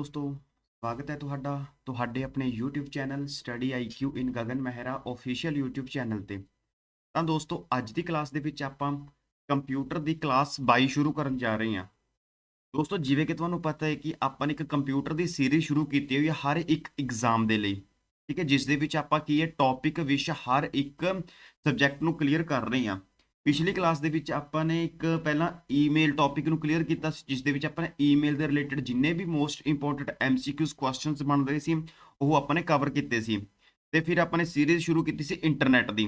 ਦੋਸਤੋ, ਸਵਾਗਤ ਹੈ ਤੁਹਾਡਾ, ਤੁਹਾਡੇ ਆਪਣੇ YouTube channel study IQ in Gagan Mehra official YouTube channel ਤੇ। ਤਾਂ ਦੋਸਤੋ, ਅੱਜ ਦੀ ਕਲਾਸ ਦੇ ਵਿੱਚ ਆਪਾਂ ਕੰਪਿਊਟਰ ਦੀ ਕਲਾਸ 22 ਸ਼ੁਰੂ ਕਰਨ ਜਾ ਰਹੇ ਹਾਂ। ਦੋਸਤੋ, ਜਿਵੇਂ ਕਿ ਤੁਹਾਨੂੰ ਪਤਾ ਹੈ ਕਿ ਆਪਾਂ ਨੇ ਇੱਕ ਕੰਪਿਊਟਰ ਦੀ ਸੀਰੀਜ਼ ਸ਼ੁਰੂ ਕੀਤੀ ਹੋਈ ਹੈ ਹਰ ਇੱਕ ਐਗਜ਼ਾਮ ਦੇ ਲਈ। ਠੀਕ ਹੈ, ਜਿਸ ਦੇ ਵਿੱਚ ਆਪਾਂ ਕੀ ਹੈ ਟੌਪਿਕ ਵਿਸ਼ ਹਰ ਇੱਕ ਸਬਜੈਕਟ ਨੂੰ ਕਲੀਅਰ ਕਰ ਰਹੇ ਹਾਂ। ਪਿਛਲੀ ਕਲਾਸ ਦੇ ਵਿੱਚ ਆਪਾਂ ਨੇ ਇੱਕ ਪਹਿਲਾਂ ਈਮੇਲ ਟੌਪਿਕ ਨੂੰ ਕਲੀਅਰ ਕੀਤਾ ਸੀ, ਜਿਸ ਦੇ ਵਿੱਚ ਆਪਾਂ ਨੇ ਈਮੇਲ ਦੇ ਰਿਲੇਟਡ ਜਿੰਨੇ ਵੀ ਮੋਸਟ ਇੰਪੋਰਟੈਂਟ ਐਮਸੀਕਿਊਜ਼ ਕੁਐਸਚਨਸ ਬਣਦੇ ਸੀ, ਉਹ ਆਪਾਂ ਨੇ ਕਵਰ ਕੀਤੇ ਸੀ। ਤੇ ਫਿਰ ਆਪਾਂ ਨੇ ਸੀਰੀਜ਼ ਸ਼ੁਰੂ ਕੀਤੀ ਸੀ ਇੰਟਰਨੈਟ ਦੀ।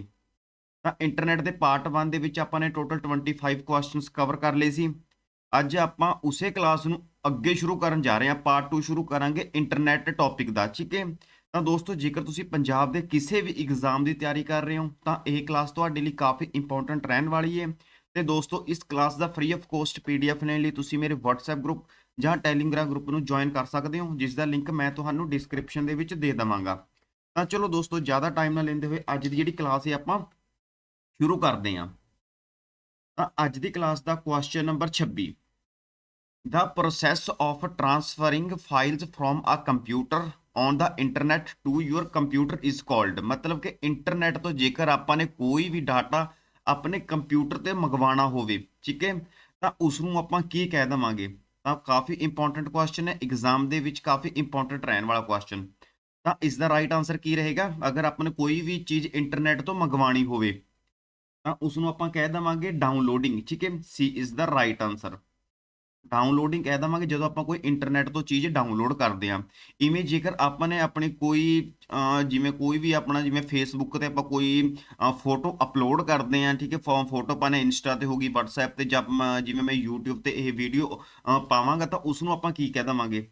ਤਾਂ ਇੰਟਰਨੈਟ ਦੇ ਪਾਰਟ 1 ਦੇ ਵਿੱਚ ਆਪਾਂ ਨੇ ਟੋਟਲ 25 ਕੁਐਸਚਨਸ ਕਵਰ ਕਰ ਲਏ ਸੀ। ਅੱਜ ਆਪਾਂ ਉਸੇ ਕਲਾਸ ਨੂੰ ਅੱਗੇ ਸ਼ੁਰੂ ਕਰਨ ਜਾ ਰਹੇ ਹਾਂ ਪਾਰਟ 2 ਸ਼ੁਰੂ ਕਰਾਂਗੇ ਇੰਟਰਨੈਟ ਟੌਪਿਕ ਦਾ, ਠੀਕ ਹੈ? ਤਾਂ ਦੋਸਤੋ, ਜੇਕਰ ਤੁਸੀਂ ਪੰਜਾਬ ਦੇ ਕਿਸੇ ਵੀ ਐਗਜ਼ਾਮ ਦੀ ਤਿਆਰੀ ਕਰ ਰਹੇ ਹੋ, ਤਾਂ ਇਹ ਕਲਾਸ ਤੁਹਾਡੇ ਲਈ ਕਾਫੀ ਇੰਪੋਰਟੈਂਟ ਰਹਿਣ ਵਾਲੀ ਹੈ ਤੇ ਦੋਸਤੋ, ਇਸ ਕਲਾਸ ਦਾ ਫ੍ਰੀ ਆਫ ਕੋਸਟ ਪੀਡੀਐਫ ਲੈਣ ਲਈ ਤੁਸੀਂ ਮੇਰੇ WhatsApp ਗਰੁੱਪ ਜਾਂ Telegram ਗਰੁੱਪ ਨੂੰ ਜੁਆਇਨ ਕਰ ਸਕਦੇ ਹੋ, ਜਿਸ ਦਾ ਲਿੰਕ ਮੈਂ ਤੁਹਾਨੂੰ ਡਿਸਕ੍ਰਿਪਸ਼ਨ ਦੇ ਵਿੱਚ ਦੇ ਦਵਾਂਗਾ। ਤਾਂ ਚਲੋ ਦੋਸਤੋ, ਜ਼ਿਆਦਾ ਟਾਈਮ ਨਾ ਲੈਂਦੇ ਹੋਏ ਅੱਜ ਦੀ ਜਿਹੜੀ ਕਲਾਸ ਹੈ ਆਪਾਂ ਸ਼ੁਰੂ ਕਰਦੇ ਹਾਂ। ਤਾਂ ਅੱਜ ਦੀ class the question number 26 The process of transferring files from a computer on the internet to your computer is called. ਮਤਲਬ ਕਿ ਇੰਟਰਨੈਟ ਤੋਂ ਜੇਕਰ ਆਪਾਂ ਨੇ ਕੋਈ ਵੀ ਡਾਟਾ ਆਪਣੇ ਕੰਪਿਊਟਰ ਤੇ ਮੰਗਵਾਉਣਾ ਹੋਵੇ, ਠੀਕ ਹੈ? ਤਾਂ ਉਸ ਨੂੰ ਆਪਾਂ ਕੀ ਕਹਿ ਦਵਾਂਗੇ? ਤਾਂ ਕਾਫੀ ਇੰਪੋਰਟੈਂਟ ਕੁਐਸਚਨ ਹੈ ਐਗਜ਼ਾਮ ਦੇ ਵਿੱਚ ਕਾਫੀ ਇੰਪੋਰਟੈਂਟ ਰਹਿਣ ਵਾਲਾ ਕੁਐਸਚਨ ਤਾਂ ਇਸ ਦਾ ਰਾਈਟ ਆਨਸਰ ਕੀ ਰਹੇਗਾ? ਅਗਰ ਆਪਾਂ ਨੇ ਕੋਈ ਵੀ ਚੀਜ਼ ਇੰਟਰਨੈਟ ਤੋਂ ਮੰਗਵਾਉਣੀ ਹੋਵੇ, ਤਾਂ ਉਸ ਨੂੰ ਆਪਾਂ ਕਹਿ ਦਵਾਂਗੇ ਡਾਊਨਲੋਡਿੰਗ ਠੀਕ ਹੈ? C is the right answer downloading ਕਹਿ ਦਵਾਂਗੇ, ਜਦੋਂ ਆਪਾਂ ਕੋਈ ਇੰਟਰਨੈਟ ਤੋਂ ਚੀਜ਼ ਡਾਊਨਲੋਡ ਕਰਦੇ ਆ ਇਵੇਂ ਜੇਕਰ ਆਪਾਂ ਨੇ ਆਪਣੀ ਕੋਈ ਜਿਵੇਂ ਕੋਈ ਵੀ ਆਪਣਾ, ਜਿਵੇਂ ਫੇਸਬੁੱਕ ਤੇ ਆਪਾਂ ਕੋਈ ਫੋਟੋ ਅਪਲੋਡ ਕਰਦੇ ਆ ਠੀਕ ਹੈ ਫੋਟੋ ਪਾਣੇ ਇੰਸਟਾ ਤੇ ਹੋਗੀ WhatsApp ਤੇ ਜਦ ਮ- ਜਿਵੇਂ ਮੈਂ YouTube ਤੇ ਇਹ ਵੀਡੀਓ ਪਾਵਾਂਗਾ, ਤਾਂ ਉਸ ਨੂੰ ਆਪਾਂ ਕੀ ਕਹਿ ਦਵਾਂਗੇ?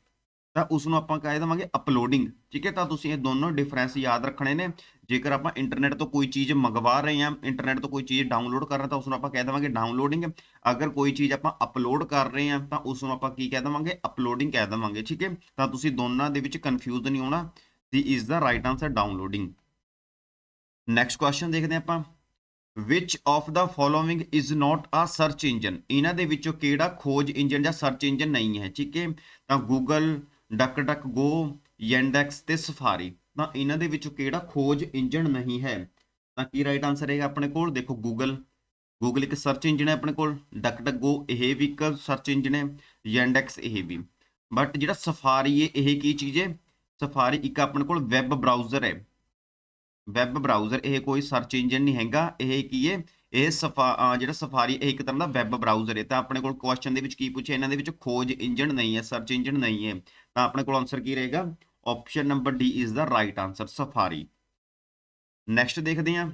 ਤਾਂ ਉਸ ਨੂੰ ਆਪਾਂ ਕਹਿ ਦਵਾਂਗੇ ਅਪਲੋਡਿੰਗ ਠੀਕ ਹੈ? ਤਾਂ ਤੁਸੀਂ ਇਹ ਦੋਨੋਂ ਡਿਫਰੈਂਸ ਯਾਦ ਰੱਖਣੇ ਨੇ। ਜੇਕਰ ਆਪਾਂ ਇੰਟਰਨੈਟ ਤੋਂ ਕੋਈ ਚੀਜ਼ ਮੰਗਵਾ ਰਹੇ ਹਾਂ ਇੰਟਰਨੈਟ ਤੋਂ ਕੋਈ ਚੀਜ਼ ਡਾਊਨਲੋਡ ਕਰ ਰਹੇ ਤਾਂ ਉਸ ਨੂੰ ਆਪਾਂ ਕਹਿ ਦਵਾਂਗੇ ਡਾਊਨਲੋਡਿੰਗ ਅਗਰ ਕੋਈ ਚੀਜ਼ ਆਪਾਂ ਅਪਲੋਡ ਕਰ ਰਹੇ ਹਾਂ, ਤਾਂ ਉਸ ਨੂੰ ਆਪਾਂ ਕੀ ਕਹਿ ਦਵਾਂਗੇ? ਅਪਲੋਡਿੰਗ ਕਹਿ ਦਵਾਂਗੇ, ਠੀਕ ਹੈ? ਤਾਂ ਤੁਸੀਂ ਦੋਨਾਂ ਦੇ ਵਿੱਚ ਕਨਫਿਊਜ਼ ਨਹੀਂ ਹੋਣਾ। D is the right answer downloading next question ਦੇਖਦੇ ਹਾਂ ਆਪਾਂ। Which of the following is not a search engine? ਇਹਨਾਂ ਦੇ ਵਿੱਚੋਂ ਕਿਹੜਾ ਖੋਜ ਇੰਜਨ ਜਾਂ ਸਰਚ ਇੰਜਨ ਨਹੀਂ ਹੈ, ਠੀਕ ਹੈ? ਤਾਂ Google Duck Duck Go Yandex ਤੇ ਸਫਾਰੀ ਤਾਂ ਇਹਨਾਂ ਦੇ ਵਿੱਚੋਂ ਕਿਹੜਾ ਖੋਜ ਇੰਜਣ ਨਹੀਂ ਹੈ? ਤਾਂ ਕੀ ਰਾਈਟ ਆਨਸਰ ਹੈਗਾ ਆਪਣੇ ਕੋਲ? ਦੇਖੋ ਗੂਗਲ ਗੂਗਲ ਇੱਕ ਸਰਚ ਇੰਜਣ ਹੈ ਆਪਣੇ ਕੋਲ। ਡੱਕ ਡੱਕ ਗੋ, ਇਹ ਵੀ ਇੱਕ ਸਰਚ ਇੰਜਨ ਹੈ। ਯੈਂਡੈਕਸ ਇਹ ਵੀ। ਬਟ ਜਿਹੜਾ ਸਫਾਰੀ ਹੈ, ਇਹ ਕੀ ਚੀਜ਼ ਹੈ? ਸਫਾਰੀ ਇੱਕ ਆਪਣੇ ਕੋਲ ਵੈਬ ਬਰਾਊਜ਼ਰ ਹੈ। ਵੈਬ ਬਰਾਊਜ਼ਰ ਇਹ ਕੋਈ ਸਰਚ ਇੰਜਨ ਨਹੀਂ ਹੈਗਾ। ਇਹ ਕੀ ਹੈ? ਇਹ ਸਫਾ ਜਿਹੜਾ ਸਫਾਰੀ ਇਹ ਇੱਕ ਤਰ੍ਹਾਂ ਦਾ ਵੈਬ ਬਰਾਊਜ਼ਰ ਹੈ। ਤਾਂ ਆਪਣੇ ਕੋਲ ਕੁਐਸਚਨ ਦੇ ਵਿੱਚ ਕੀ ਪੁੱਛਿਆ? ਇਹਨਾਂ ਦੇ ਵਿੱਚ ਖੋਜ ਇੰਜਨ ਨਹੀਂ ਹੈ ਸਰਚ ਇੰਜਨ ਨਹੀਂ ਹੈ। ਤਾਂ ਆਪਣੇ ਕੋਲ ਆਨਸਰ ਕੀ ਰਹੇਗਾ? Option number D is the right answer Safari next ਦੇਖਦੇ ਹਾਂ।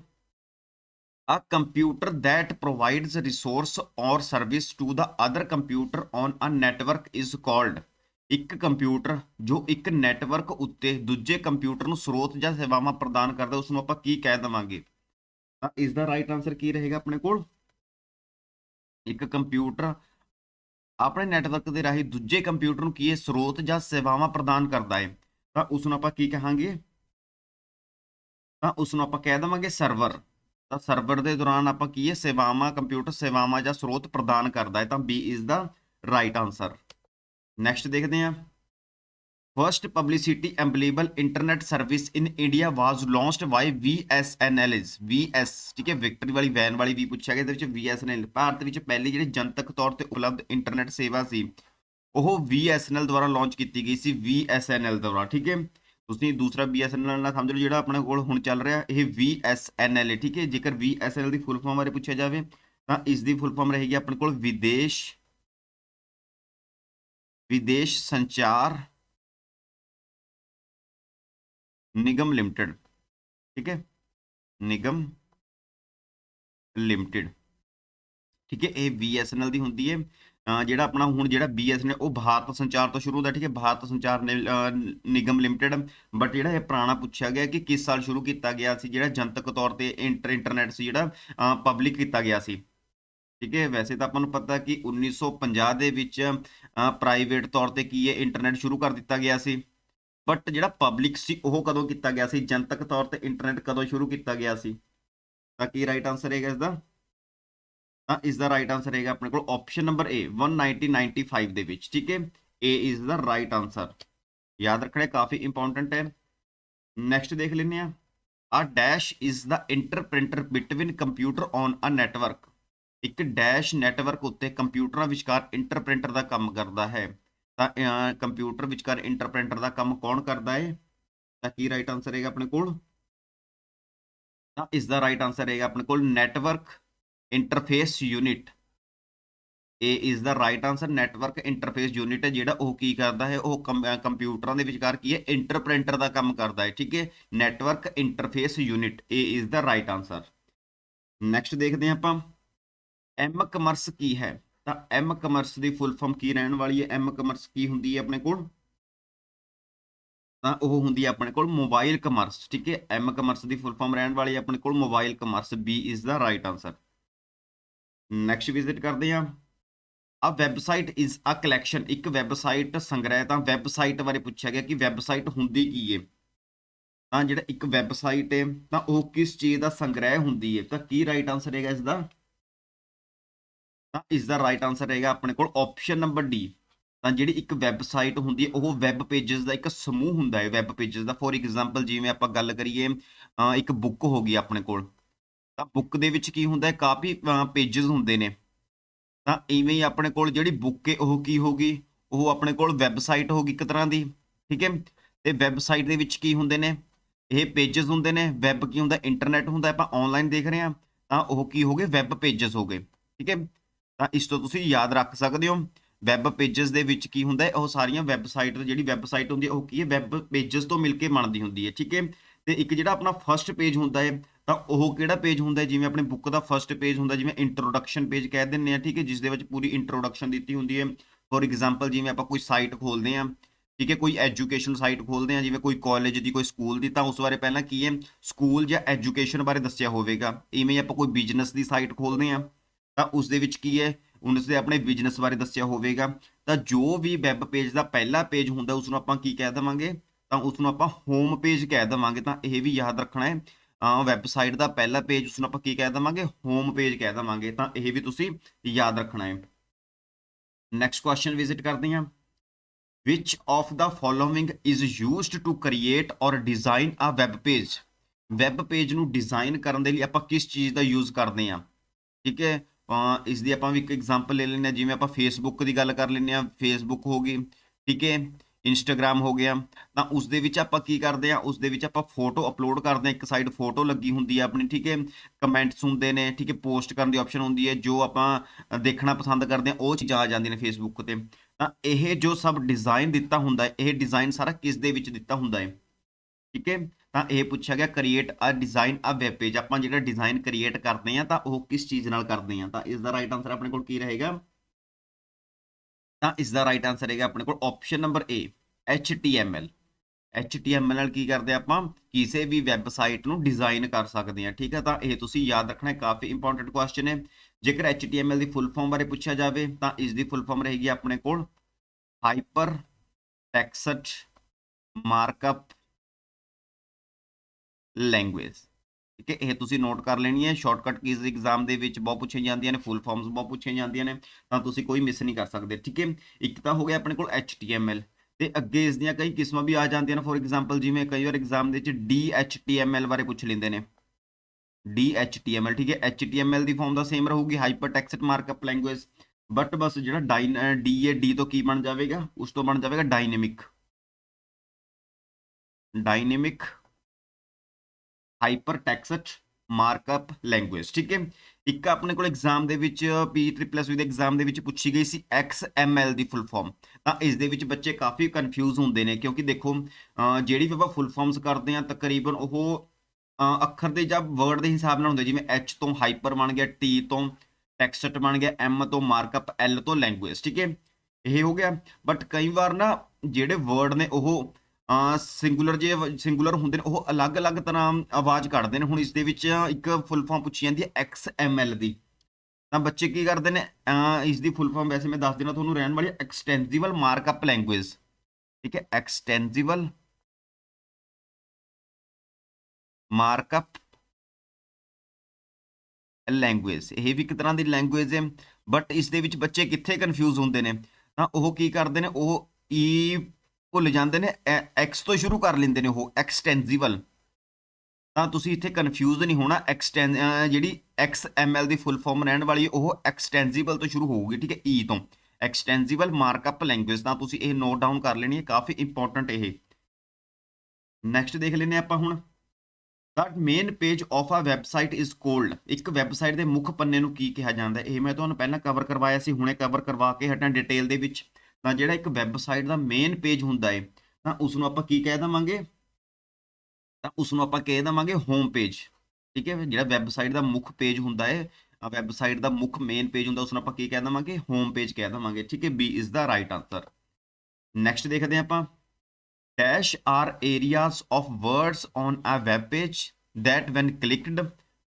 A computer that provides resource or service to the other computer on a network is called ਇੱਕ ਕੰਪਿਊਟਰ ਜੋ ਇੱਕ ਨੈਟਵਰਕ ਉੱਤੇ ਦੂਜੇ ਕੰਪਿਊਟਰ ਨੂੰ ਸਰੋਤ ਜਾਂ ਸੇਵਾਵਾਂ ਪ੍ਰਦਾਨ ਕਰਦਾ ਉਸ ਨੂੰ ਆਪਾਂ ਕੀ ਕਹਿ ਦਵਾਂਗੇ? ਤਾਂ ਇਸ ਦਾ ਰਾਈਟ ਆਨਸਰ ਕੀ ਰਹੇਗਾ ਆਪਣੇ ਕੋਲ? ਇੱਕ ਕੰਪਿਊਟਰ ਆਪਣੇ ਨੈਟਵਰਕ ਦੇ ਰਾਹੀਂ ਦੂਜੇ ਕੰਪਿਊਟਰ ਨੂੰ ਕੀ ਹੈ ਸਰੋਤ ਜਾਂ ਸੇਵਾਵਾਂ ਪ੍ਰਦਾਨ ਕਰਦਾ ਹੈ ਤਾਂ ਉਸ ਨੂੰ ਆਪਾਂ ਕੀ ਕਹਾਂਗੇ? ਤਾਂ ਉਸ ਨੂੰ ਆਪਾਂ ਕਹਿ ਦਵਾਂਗੇ ਸਰਵਰ ਤਾਂ ਸਰਵਰ ਦੇ ਦੌਰਾਨ ਆਪਾਂ ਕੀ ਹੈ ਸੇਵਾਵਾਂ ਕੰਪਿਊਟਰ ਸੇਵਾਵਾਂ ਜਾਂ ਸਰੋਤ ਪ੍ਰਦਾਨ ਕਰਦਾ ਹੈ ਤਾਂ B is the right answer next ਦੇਖਦੇ ਹਾਂ। First publicity available internet service in India was launched by VSNL ਇਸ VS ਠੀਕ ਹੈ ਵਿਕਟਰੀ ਵਾਲੀ ਵੈਨ ਵਾਲੀ ਵੀ ਪੁੱਛਿਆ ਗਿਆ ਇਹਦੇ ਵਿੱਚ VSNL ਭਾਰਤ ਵਿੱਚ ਪਹਿਲੀ ਜਿਹੜੀ ਜਨਤਕ ਤੌਰ ਤੇ ਉਪਲਬਧ ਇੰਟਰਨੈਟ ਸੇਵਾ ਸੀ, ਉਹ VSNL ਦੁਆਰਾ ਲਾਂਚ ਕੀਤੀ ਗਈ ਸੀ VSNL ਦੁਆਰਾ, ਠੀਕ ਹੈ? ਤੁਸੀਂ ਦੂਸਰਾ BSNL ਨਾਲ ਸਮਝ ਲਓ ਜਿਹੜਾ ਆਪਣੇ ਕੋਲ ਹੁਣ ਚੱਲ ਰਿਹਾ, ਇਹ VSNL ਹੈ, ਠੀਕ ਹੈ? ਜੇਕਰ VSNL ਦੀ ਫੁੱਲ ਫਾਰਮ ਬਾਰੇ ਪੁੱਛਿਆ ਜਾਵੇ, ਤਾਂ ਇਸ ਦੀ ਫੁੱਲ ਫਾਰਮ ਰਹੇਗੀ ਆਪਣੇ ਕੋਲ ਵਿਦੇਸ਼ ਵਿਦੇਸ਼ ਸੰਚਾਰ ਨਿਗਮ ਲਿਮਟਿਡ ਠੀਕ ਹੈ ਨਿਗਮ ਲਿਮਟਿਡ ਠੀਕ ਹੈ ਇਹ BSNL ਦੀ ਹੁੰਦੀ ਹੈ ਜਿਹੜਾ ਆਪਣਾ ਹੁਣ ਜਿਹੜਾ BSNL ਉਹ ਭਾਰਤ ਸੰਚਾਰ ਤੋਂ ਸ਼ੁਰੂ ਹੁੰਦਾ ਠੀਕ ਹੈ ਭਾਰਤ ਸੰਚਾਰ ਨਿ- ਨਿਗਮ ਲਿਮਟਿਡ ਬਟ ਜਿਹੜਾ ਇਹ ਪੁਰਾਣਾ ਪੁੱਛਿਆ ਗਿਆ ਕਿ ਕਿਸ ਸਾਲ ਸ਼ੁਰੂ ਕੀਤਾ ਗਿਆ ਸੀ ਜਿਹੜਾ ਜਨਤਕ ਤੌਰ ਤੇ ਇੰਟਰ ਇੰਟਰਨੈਟ ਸੀ ਜਿਹੜਾ ਪਬਲਿਕ ਕੀਤਾ ਗਿਆ ਸੀ ਠੀਕ ਹੈ ਵੈਸੇ ਤਾਂ ਆਪਾਂ ਨੂੰ ਪਤਾ ਕਿ 1950 ਦੇ ਵਿੱਚ ਪ੍ਰਾਈਵੇਟ ਤੌਰ ਤੇ ਕੀ ਹੈ ਇੰਟਰਨੈਟ ਸ਼ੁਰੂ ਕਰ ਦਿੱਤਾ ਗਿਆ ਸੀ ਬਟ ਜਿਹੜਾ ਪਬਲਿਕ ਸੀ, ਉਹ ਕਦੋਂ ਕੀਤਾ ਗਿਆ ਸੀ? ਜਨਤਕ ਤੌਰ ਤੇ ਇੰਟਰਨੈਟ ਕਦੋਂ ਸ਼ੁਰੂ ਕੀਤਾ ਗਿਆ ਸੀ? ਤਾਂ ਕੀ ਰਾਈਟ ਆਨਸਰ ਹੈਗਾ ਇਸ ਦਾ ਤਾਂ ਇਸ ਦਾ ਰਾਈਟ ਆਨਸਰ ਹੈਗਾ ਆਪਣੇ ਕੋਲ ਆਪਸ਼ਨ ਨੰਬਰ A 1995 ਦੇ ਵਿੱਚ, ਠੀਕ ਹੈ? A is the right answer ਯਾਦ ਰੱਖਣਾ ਕਾਫੀ ਇੰਪੋਰਟੈਂਟ ਹੈ। ਨੈਕਸਟ ਦੇਖ ਲੈਂਦੇ ਆ ਆ dash is the interpreter between computer on a network ਇੱਕ ਡੈਸ਼ ਨੈਟਵਰਕ ਉੱਤੇ ਕੰਪਿਊਟਰਾਂ ਵਿਚਕਾਰ ਇੰਟਰਪ੍ਰਿੰਟਰ ਦਾ ਕੰਮ ਕਰਦਾ ਹੈ। ਤਾਂ ਕੰਪਿਊਟਰ ਵਿਚਕਾਰ ਇੰਟਰਪ੍ਰਿੰਟਰ ਦਾ ਕੰਮ ਕੌਣ ਕਰਦਾ ਹੈ ਤਾਂ ਕੀ ਰਾਈਟ ਆਨਸਰ ਹੈਗਾ ਆਪਣੇ ਕੋਲ? ਤਾਂ ਇਸ ਦਾ ਰਾਈਟ ਆਨਸਰ ਹੈਗਾ ਆਪਣੇ ਕੋਲ ਨੈਟਵਰਕ ਇੰਟਰਫੇਸ ਯੂਨਿਟ ਇਹ is the right answer network interface unit ਹੈ, ਜਿਹੜਾ ਉਹ ਕੀ ਕਰਦਾ ਹੈ? ਉਹ ਕੰਪਿਊਟਰਾਂ ਦੇ ਵਿਚਕਾਰ ਕੀ ਹੈ? ਇੰਟਰਪ੍ਰਿੰਟਰ ਦਾ ਕੰਮ ਕਰਦਾ ਹੈ, ਠੀਕ ਹੈ? ਨੈਟਵਰਕ ਇੰਟਰਫੇਸ ਯੂਨਿਟ ਇਹ is the right answer next ਦੇਖਦੇ ਹਾਂ ਆਪਾਂ। ਐਮ ਕਮਰਸ ਕੀ ਹੈ? ਤਾਂ ਐਮ ਕਮਰਸ ਦੀ ਫੁੱਲ ਫਾਰਮ ਕੀ ਰਹਿਣ ਵਾਲੀ ਹੈ? ਐਮ ਕਮਰਸ ਕੀ ਹੁੰਦੀ ਹੈ ਆਪਣੇ ਕੋਲ? ਤਾਂ ਉਹ ਹੁੰਦੀ ਹੈ ਆਪਣੇ ਕੋਲ ਮੋਬਾਈਲ ਕਮਰਸ ਠੀਕ ਹੈ? ਐਮ ਕਮਰਸ ਦੀ ਫੁੱਲ ਫਾਰਮ ਰਹਿਣ ਵਾਲੀ ਹੈ ਆਪਣੇ ਕੋਲ mobile commerce B is the right answer next visit ਕਰਦੇ ਹਾਂ। A website is a collection ਇੱਕ ਵੈਬਸਾਈਟ ਸੰਗ੍ਰਹਿ, ਤਾਂ ਵੈਬਸਾਈਟ ਬਾਰੇ ਪੁੱਛਿਆ ਗਿਆ ਕਿ ਵੈਬਸਾਈਟ ਹੁੰਦੀ ਕੀ ਹੈ? ਤਾਂ ਜਿਹੜਾ ਇੱਕ ਵੈਬਸਾਈਟ ਹੈ, ਤਾਂ ਉਹ ਕਿਸ ਚੀਜ਼ ਦਾ ਸੰਗ੍ਰਹਿ ਹੁੰਦੀ ਹੈ? ਤਾਂ ਕੀ ਰਾਈਟ ਆਨਸਰ ਹੈਗਾ ਇਸ ਦਾ ਤਾਂ ਇਸ ਦਾ ਰਾਈਟ ਆਨਸਰ ਹੈਗਾ ਆਪਣੇ ਕੋਲ ਆਪਸ਼ਨ ਨੰਬਰ ਡੀ ਤਾਂ ਜਿਹੜੀ ਇੱਕ ਵੈਬਸਾਈਟ ਹੁੰਦੀ ਹੈ, ਉਹ ਵੈਬ ਪੇजेस ਦਾ ਇੱਕ ਸਮੂਹ ਹੁੰਦਾ ਹੈ ਵੈਬ ਪੇजेस ਦਾ। ਫੋਰ ਐਗਜ਼ਾਮਪਲ ਜਿਵੇਂ ਆਪਾਂ ਗੱਲ ਕਰੀਏ ਇੱਕ ਬੁੱਕ ਹੋ ਗਈ ਆਪਣੇ ਕੋਲ। ਤਾਂ ਬੁੱਕ ਦੇ ਵਿੱਚ ਕੀ ਹੁੰਦਾ ਹੈ? ਕਾਫੀ ਪੇजेस ਹੁੰਦੇ ਨੇ। ਤਾਂ ਇਵੇਂ ਹੀ ਆਪਣੇ ਕੋਲ ਜਿਹੜੀ ਬੁੱਕ ਹੈ ਉਹ ਕੀ ਹੋਗੀ ਉਹ ਆਪਣੇ ਕੋਲ ਵੈਬਸਾਈਟ ਹੋਗੀ ਇੱਕ ਤਰ੍ਹਾਂ ਦੀ, ਠੀਕ ਹੈ? ਤੇ ਵੈਬਸਾਈਟ ਦੇ ਵਿੱਚ ਕੀ ਹੁੰਦੇ ਨੇ? ਇਹ ਪੇजेस ਹੁੰਦੇ ਨੇ। ਵੈਬ ਕੀ ਹੁੰਦਾ? ਇੰਟਰਨੈਟ ਹੁੰਦਾ। ਆਪਾਂ ਆਨਲਾਈਨ ਦੇਖ ਰਹੇ ਹਾਂ। ਤਾਂ ਉਹ ਕੀ ਹੋਗੇ ਵੈਬ ਪੇजेस ਹੋਗੇ ਠੀਕ ਹੈ? ਤਾਂ ਇਸ ਤੋਂ ਤੁਸੀਂ ਯਾਦ ਰੱਖ ਸਕਦੇ ਹੋ ਵੈਬ ਪੇजेस ਦੇ ਵਿੱਚ ਕੀ ਹੁੰਦਾ ਉਹ ਸਾਰੀਆਂ ਵੈਬਸਾਈਟ ਜਿਹੜੀ ਵੈਬਸਾਈਟ ਹੁੰਦੀ ਹੈ, ਉਹ ਕੀ ਹੈ ਵੈਬ ਪੇजेस ਤੋਂ ਮਿਲ ਕੇ ਬਣਦੀ ਹੁੰਦੀ ਹੈ, ਠੀਕ ਹੈ? ਤੇ ਇੱਕ ਜਿਹੜਾ ਆਪਣਾ ਫਰਸਟ ਪੇਜ ਹੁੰਦਾ ਹੈ, ਤਾਂ ਉਹ ਕਿਹੜਾ ਪੇਜ ਹੁੰਦਾ ਹੈ? ਜਿਵੇਂ ਆਪਣੇ ਬੁੱਕ ਦਾ ਫਰਸਟ ਪੇਜ ਹੁੰਦਾ, ਜਿਵੇਂ ਇੰਟਰੋਡਕਸ਼ਨ ਪੇਜ ਕਹਿ ਦਿੰਦੇ ਆ ਠੀਕ ਹੈ, ਜਿਸ ਦੇ ਵਿੱਚ ਪੂਰੀ ਇੰਟਰੋਡਕਸ਼ਨ ਦਿੱਤੀ ਹੁੰਦੀ ਹੈ। ਫੋਰ ਐਗਜ਼ਾਮਪਲ ਜਿਵੇਂ ਆਪਾਂ ਕੋਈ ਸਾਈਟ ਖੋਲਦੇ ਆ ਠੀਕ ਹੈ, ਕੋਈ ਐਜੂਕੇਸ਼ਨ ਸਾਈਟ ਖੋਲਦੇ ਆ ਜਿਵੇਂ ਕੋਈ ਕਾਲਜ ਦੀ ਕੋਈ ਸਕੂਲ ਦੀ, ਤਾਂ ਉਸ ਬਾਰੇ ਪਹਿਲਾਂ ਕੀ ਹੈ? ਸਕੂਲ ਜਾਂ ਐਜੂਕੇਸ਼ਨ ਬਾਰੇ ਦੱਸਿਆ ਹੋਵੇਗਾ। ਇਵੇਂ ਆਪਾਂ ਕੋਈ ਬਿਜ਼ਨਸ ਦੀ ਸਾਈਟ ਖੋਲਦੇ ਆ ਤਾਂ ਉਸ ਦੇ ਵਿੱਚ ਕੀ ਹੈ? ਉਸ ਦੇ ਆਪਣੇ ਬਿਜ਼ਨਸ ਬਾਰੇ ਦੱਸਿਆ ਹੋਵੇਗਾ। ਤਾਂ ਜੋ ਵੀ ਵੈਬ ਪੇਜ ਦਾ ਪਹਿਲਾ ਪੇਜ ਹੁੰਦਾ ਉਸ ਨੂੰ ਆਪਾਂ ਕੀ ਕਹਿ ਦੇਵਾਂਗੇ? ਤਾਂ ਉਸ ਨੂੰ ਆਪਾਂ ਹੋਮ ਪੇਜ ਕਹਿ ਦੇਵਾਂਗੇ। ਤਾਂ ਇਹ ਵੀ ਯਾਦ ਰੱਖਣਾ ਹੈ। ਵੈਬਸਾਈਟ ਦਾ ਪਹਿਲਾ ਪੇਜ ਉਸ ਨੂੰ ਆਪਾਂ ਕੀ ਕਹਿ ਦੇਵਾਂਗੇ? ਹੋਮ ਪੇਜ ਕਹਿ ਦੇਵਾਂਗੇ। ਤਾਂ ਇਹ ਵੀ ਤੁਸੀਂ ਯਾਦ ਰੱਖਣਾ ਹੈ। ਨੈਕਸਟ ਕੁਐਸਚਨ ਵਿਜ਼ਿਟ ਕਰਦੇ ਹਾਂ। Which of the following is used to create or design a web page? Web page ਨੂੰ ਡਿਜ਼ਾਈਨ ਕਰਨ ਦੇ ਲਈ ਆਪਾਂ ਕਿਸ ਚੀਜ਼ ਦਾ ਯੂਜ਼ ਕਰਦੇ ਹਾਂ? ਠੀਕ ਹੈ? ਇਸ ਦੀ ਆਪਾਂ ਵੀ ਇੱਕ ਐਗਜ਼ਾਮਪਲ ਲੈ ਲੈਂਦੇ ਹਾਂ, ਜਿਵੇਂ ਆਪਾਂ ਫੇਸਬੁੱਕ ਦੀ ਗੱਲ ਕਰ ਲੈਂਦੇ ਹਾਂ ਫੇਸਬੁੱਕ ਹੋ ਗਈ, ਠੀਕ ਹੈ ਇੰਸਟਾਗ੍ਰam ਹੋ ਗਿਆ, ਤਾਂ ਉਸ ਦੇ ਵਿੱਚ ਆਪਾਂ ਕੀ ਕਰਦੇ ਆ ਉਸ ਦੇ ਵਿੱਚ ਆਪਾਂ ਫੋਟੋ ਅਪਲੋਡ ਕਰਦੇ ਆ ਇੱਕ ਸਾਈਡ ਫੋਟੋ ਲੱਗੀ ਹੁੰਦੀ ਹੈ ਆਪਣੀ, ਠੀਕ ਹੈ ਕਮੈਂਟਸ ਹੁੰਦੇ ਨੇ, ਠੀਕ ਹੈ ਪੋਸਟ ਕਰਨ ਦੀ ਆਪਸ਼ਨ ਹੁੰਦੀ ਹੈ, ਜੋ ਆਪਾਂ ਦੇਖਣਾ ਪਸੰਦ ਕਰਦੇ ਆ ਉਹ ਚੀਜ਼ਾਂ ਆ ਜਾਂਦੀਆਂ ਨੇ ਫੇਸਬੁੱਕ ਤੇ, ਤਾਂ ਇਹ ਜੋ ਸਭ ਡਿਜ਼ਾਈਨ ਦਿੱਤਾ ਹੁੰਦਾ ਇਹ ਡਿਜ਼ਾਈਨ ਸਾਰਾ ਕਿਸ ਦੇ ਵਿੱਚ ਦਿੱਤਾ ਹੁੰਦਾ ਹੈ? ਠੀਕ ਹੈ ਤਾਂ ਇਹ ਪੁੱਛਿਆ ਗਿਆ create a design a web page ਆਪਾਂ ਜਿਹੜਾ ਡਿਜ਼ਾਈਨ ਕ੍ਰੀਏਟ ਕਰਦੇ ਆ ਤਾਂ ਉਹ ਕਿਸ ਚੀਜ਼ ਨਾਲ ਕਰਦੇ ਆ ਤਾਂ ਇਸ ਦਾ ਰਾਈਟ ਆਨਸਰ ਆਪਣੇ ਕੋਲ ਕੀ ਰਹੇਗਾ? ਤਾਂ ਇਸ ਦਾ ਰਾਈਟ ਆਨਸਰ ਹੈਗਾ ਆਪਣੇ ਕੋਲ option number A HTML HTML ਨਾਲ ਕੀ ਕਰਦੇ ਆ ਆਪਾਂ? ਕਿਸੇ ਵੀ ਵੈਬਸਾਈਟ ਨੂੰ ਡਿਜ਼ਾਈਨ ਕਰ ਸਕਦੇ ਆ ਠੀਕ ਹੈ? ਤਾਂ ਇਹ ਤੁਸੀਂ ਯਾਦ ਰੱਖਣਾ ਕਾਫੀ ਇੰਪੋਰਟੈਂਟ ਕੁਐਸਚਨ ਹੈ। ਜੇਕਰ HTML ਦੀ ਫੁੱਲ ਫਾਰਮ ਬਾਰੇ ਪੁੱਛਿਆ ਜਾਵੇ, ਤਾਂ ਇਸ ਦੀ ਫੁੱਲ ਫਾਰਮ ਰਹੇਗੀ ਆਪਣੇ ਕੋਲ। ਹਾਈਪਰ ਟੈਕਸਟ ਮਾਰਕਅਪ ਲੈਂਗੁਏਜ ਠੀਕ ਹੈ, ਇਹ ਤੁਸੀਂ ਨੋਟ ਕਰ ਲੈਣੀ ਹੈ ਸ਼ਾਰਟਕਟ ਕੀਜ਼ ਐਗਜ਼ਾਮ ਦੇ ਵਿੱਚ ਬਹੁਤ ਪੁੱਛੀਆਂ ਜਾਂਦੀਆਂ ਨੇ ਫੁੱਲ ਫਾਰਮਸ ਬਹੁਤ ਪੁੱਛੀਆਂ ਜਾਂਦੀਆਂ ਨੇ, ਤਾਂ ਤੁਸੀਂ ਕੋਈ ਮਿਸ ਨਹੀਂ ਕਰ ਸਕਦੇ, ਠੀਕ ਹੈ। ਇੱਕ ਤਾਂ ਹੋ ਗਿਆ ਆਪਣੇ ਕੋਲ HTML, ਤੇ ਅੱਗੇ ਇਸ ਦੀਆਂ ਕਈ ਕਿਸਮਾਂ ਵੀ ਆ ਜਾਂਦੀਆਂ ਨੇ ਫੋਰ ਐਗਜ਼ਾਮਪਲ ਜਿਵੇਂ ਕਈ ਵਾਰ ਐਗਜ਼ਾਮ ਦੇ ਵਿੱਚ DHTML ਬਾਰੇ ਪੁੱਛ ਲੈਂਦੇ ਨੇ। DHTML ਠੀਕ ਹੈ HTML ਦੀ ਫਾਰਮ ਦਾ ਸੇਮ ਰਹੂਗੀ hyper text markup language but ਬਸ ਜਿਹੜਾ ਡਾਈਨ ਡੀ ਹੈ ਡੀ ਤੋਂ ਕੀ ਬਣ ਜਾਵੇਗਾ, ਉਸ ਤੋਂ ਬਣ ਜਾਵੇਗਾ dynamic dynamic hypertext markup language, ਠੀਕ ਹੈ? ਇੱਕ ਆਪਣੇ ਕੋਲ ਐਗਜ਼ਾਮ ਦੇ ਵਿੱਚ ਪੀ ਟ੍ਰਿਪਲਸ ਦੇ ਐਗਜ਼ਾਮ ਦੇ ਵਿੱਚ ਪੁੱਛੀ ਗਈ ਸੀ XML ਦੀ ਫੁੱਲ ਫਾਰਮ ਤਾਂ ਇਸ ਦੇ ਵਿੱਚ ਬੱਚੇ ਕਾਫੀ ਕਨਫਿਊਜ਼ ਹੁੰਦੇ ਨੇ, ਕਿਉਂਕਿ ਦੇਖੋ ਜਿਹੜੀ ਵੀ ਆਪਾਂ ਫੁੱਲ ਫਾਰਮਸ ਕਰਦੇ ਆ ਤਕਰੀਬਨ ਉਹ ਅੱਖਰ ਦੇ ਜਾਂ ਵਰਡ ਦੇ ਹਿਸਾਬ ਨਾਲ ਹੁੰਦੇ, ਜਿਵੇਂ H ਤੋਂ ਹਾਈਪਰ ਬਣ ਗਿਆ, T ਤੋਂ ਟੈਕਸਟ ਬਣ ਗਿਆ, M ਤੋਂ ਮਾਰਕਅਪ L ਤੋਂ ਲੈਂਗੁਏਜ ਠੀਕ ਹੈ? ਇਹ ਹੋ ਗਿਆ। ਬਟ ਕਈ ਵਾਰ ਨਾ, ਜਿਹੜੇ ਵਰਡ ਨੇ ਉਹ ਸਿੰਗੂਲਰ ਜੇ ਸਿੰਗੂਲਰ ਹੁੰਦੇ ਨੇ, ਉਹ ਅਲੱਗ-ਅਲੱਗ ਤਰ੍ਹਾਂ ਆਵਾਜ਼ ਕੱਢਦੇ ਨੇ। ਹੁਣ ਇਸ ਦੇ ਵਿੱਚ ਇੱਕ ਫੁੱਲ ਫਾਰਮ ਪੁੱਛੀ ਜਾਂਦੀ ਹੈ XML ਦੀ। ਤਾਂ ਬੱਚੇ ਕੀ ਕਰਦੇ ਨੇ? ਅਹ ਇਸ ਦੀ ਫੁੱਲ ਫਾਰਮ ਵੈਸੇ ਮੈਂ ਦੱਸ ਦੇਣਾ ਤੁਹਾਨੂੰ, ਰਹਿਣ ਵਾਲੀ ਐਕਸਟੈਂਸਿਬਲ ਮਾਰਕਅਪ ਲੈਂਗੁਏਜ ਠੀਕ ਹੈ ਐਕਸਟੈਂਸਿਬਲ ਮਾਰਕਅਪ ਲੈਂਗੁਏਜ ਇਹ ਵੀ ਇੱਕ ਤਰ੍ਹਾਂ ਦੀ ਲੈਂਗੁਏਜ ਹੈ ਬਟ ਇਸ ਦੇ ਵਿੱਚ ਬੱਚੇ ਕਿੱਥੇ ਕਨਫਿਊਜ਼ ਹੁੰਦੇ ਨੇ? ਤਾਂ ਉਹ ਕੀ ਕਰਦੇ ਨੇ? ਉਹ ਈ ਭੁੱਲ ਜਾਂਦੇ ਨੇ ਐਕਸ ਤੋਂ ਸ਼ੁਰੂ ਕਰ ਲੈਂਦੇ ਨੇ ਉਹ ਐਕਸਟੈਂਸਿਬਲ। ਤਾਂ ਤੁਸੀਂ ਇੱਥੇ ਕਨਫਿਊਜ਼ ਨਹੀਂ ਹੋਣਾ, ਐਕਸਟੈਂ ਜਿਹੜੀ XML ਦੀ ਫੁੱਲ ਫਾਰਮ ਰਹਿਣ ਵਾਲੀ, ਉਹ ਐਕਸਟੈਂਸੀਬਲ ਤੋਂ ਸ਼ੁਰੂ ਹੋਊਗੀ, ਠੀਕ ਹੈ E ਤੋਂ। ਐਕਸਟੈਂਸੀਬਲ ਮਾਰਕਅਪ ਲੈਂਗੁਏਜ ਤਾਂ ਤੁਸੀਂ ਇਹ ਨੋਟ ਡਾਊਨ ਕਰ ਲੈਣੀ ਹੈ, ਕਾਫੀ ਇੰਪੋਰਟੈਂਟ ਇਹ। ਨੈਕਸਟ ਦੇਖ ਲੈਨੇ ਆਪਾਂ ਹੁਣ। That main page of a website is called ਇੱਕ ਵੈਬਸਾਈਟ ਦੇ ਮੁੱਖ ਪੰਨੇ ਨੂੰ ਕੀ ਕਿਹਾ ਜਾਂਦਾ ਇਹ ਮੈਂ ਤੁਹਾਨੂੰ ਪਹਿਲਾਂ ਕਵਰ ਕਰਵਾਇਆ ਸੀ, ਹੁਣੇ ਕਵਰ ਕਰਵਾ ਕੇ ਹਟਾਂ ਡਿਟੇਲ ਦੇ ਵਿੱਚ। ਤਾਂ ਜਿਹੜਾ ਇੱਕ ਵੈਬਸਾਈਟ ਦਾ ਮੇਨ ਪੇਜ ਹੁੰਦਾ ਹੈ ਤਾਂ ਉਸ ਨੂੰ ਆਪਾਂ ਕੀ ਕਹਿ ਦਵਾਂਗੇ? ਤਾਂ ਉਸ ਨੂੰ ਆਪਾਂ ਕਹਿ ਦਵਾਂਗੇ ਹੋਮ ਪੇਜ ਠੀਕ ਹੈ ਜਿਹੜਾ ਵੈਬਸਾਈਟ ਦਾ ਮੁੱਖ ਪੇਜ ਹੁੰਦਾ ਹੈ ਵੈਬਸਾਈਟ ਦਾ ਮੁੱਖ ਮੇਨ ਪੇਜ ਹੁੰਦਾ ਉਸ ਨੂੰ ਆਪਾਂ ਕੀ ਕਹਿ ਦਵਾਂਗੇ? ਹੋਮ ਪੇਜ ਕਹਿ ਦਵਾਂਗੇ, ਠੀਕ ਹੈ B is the right answer next ਦੇਖਦੇ ਹਾਂ ਆਪਾਂ। Dash are areas of words on a web page that when clicked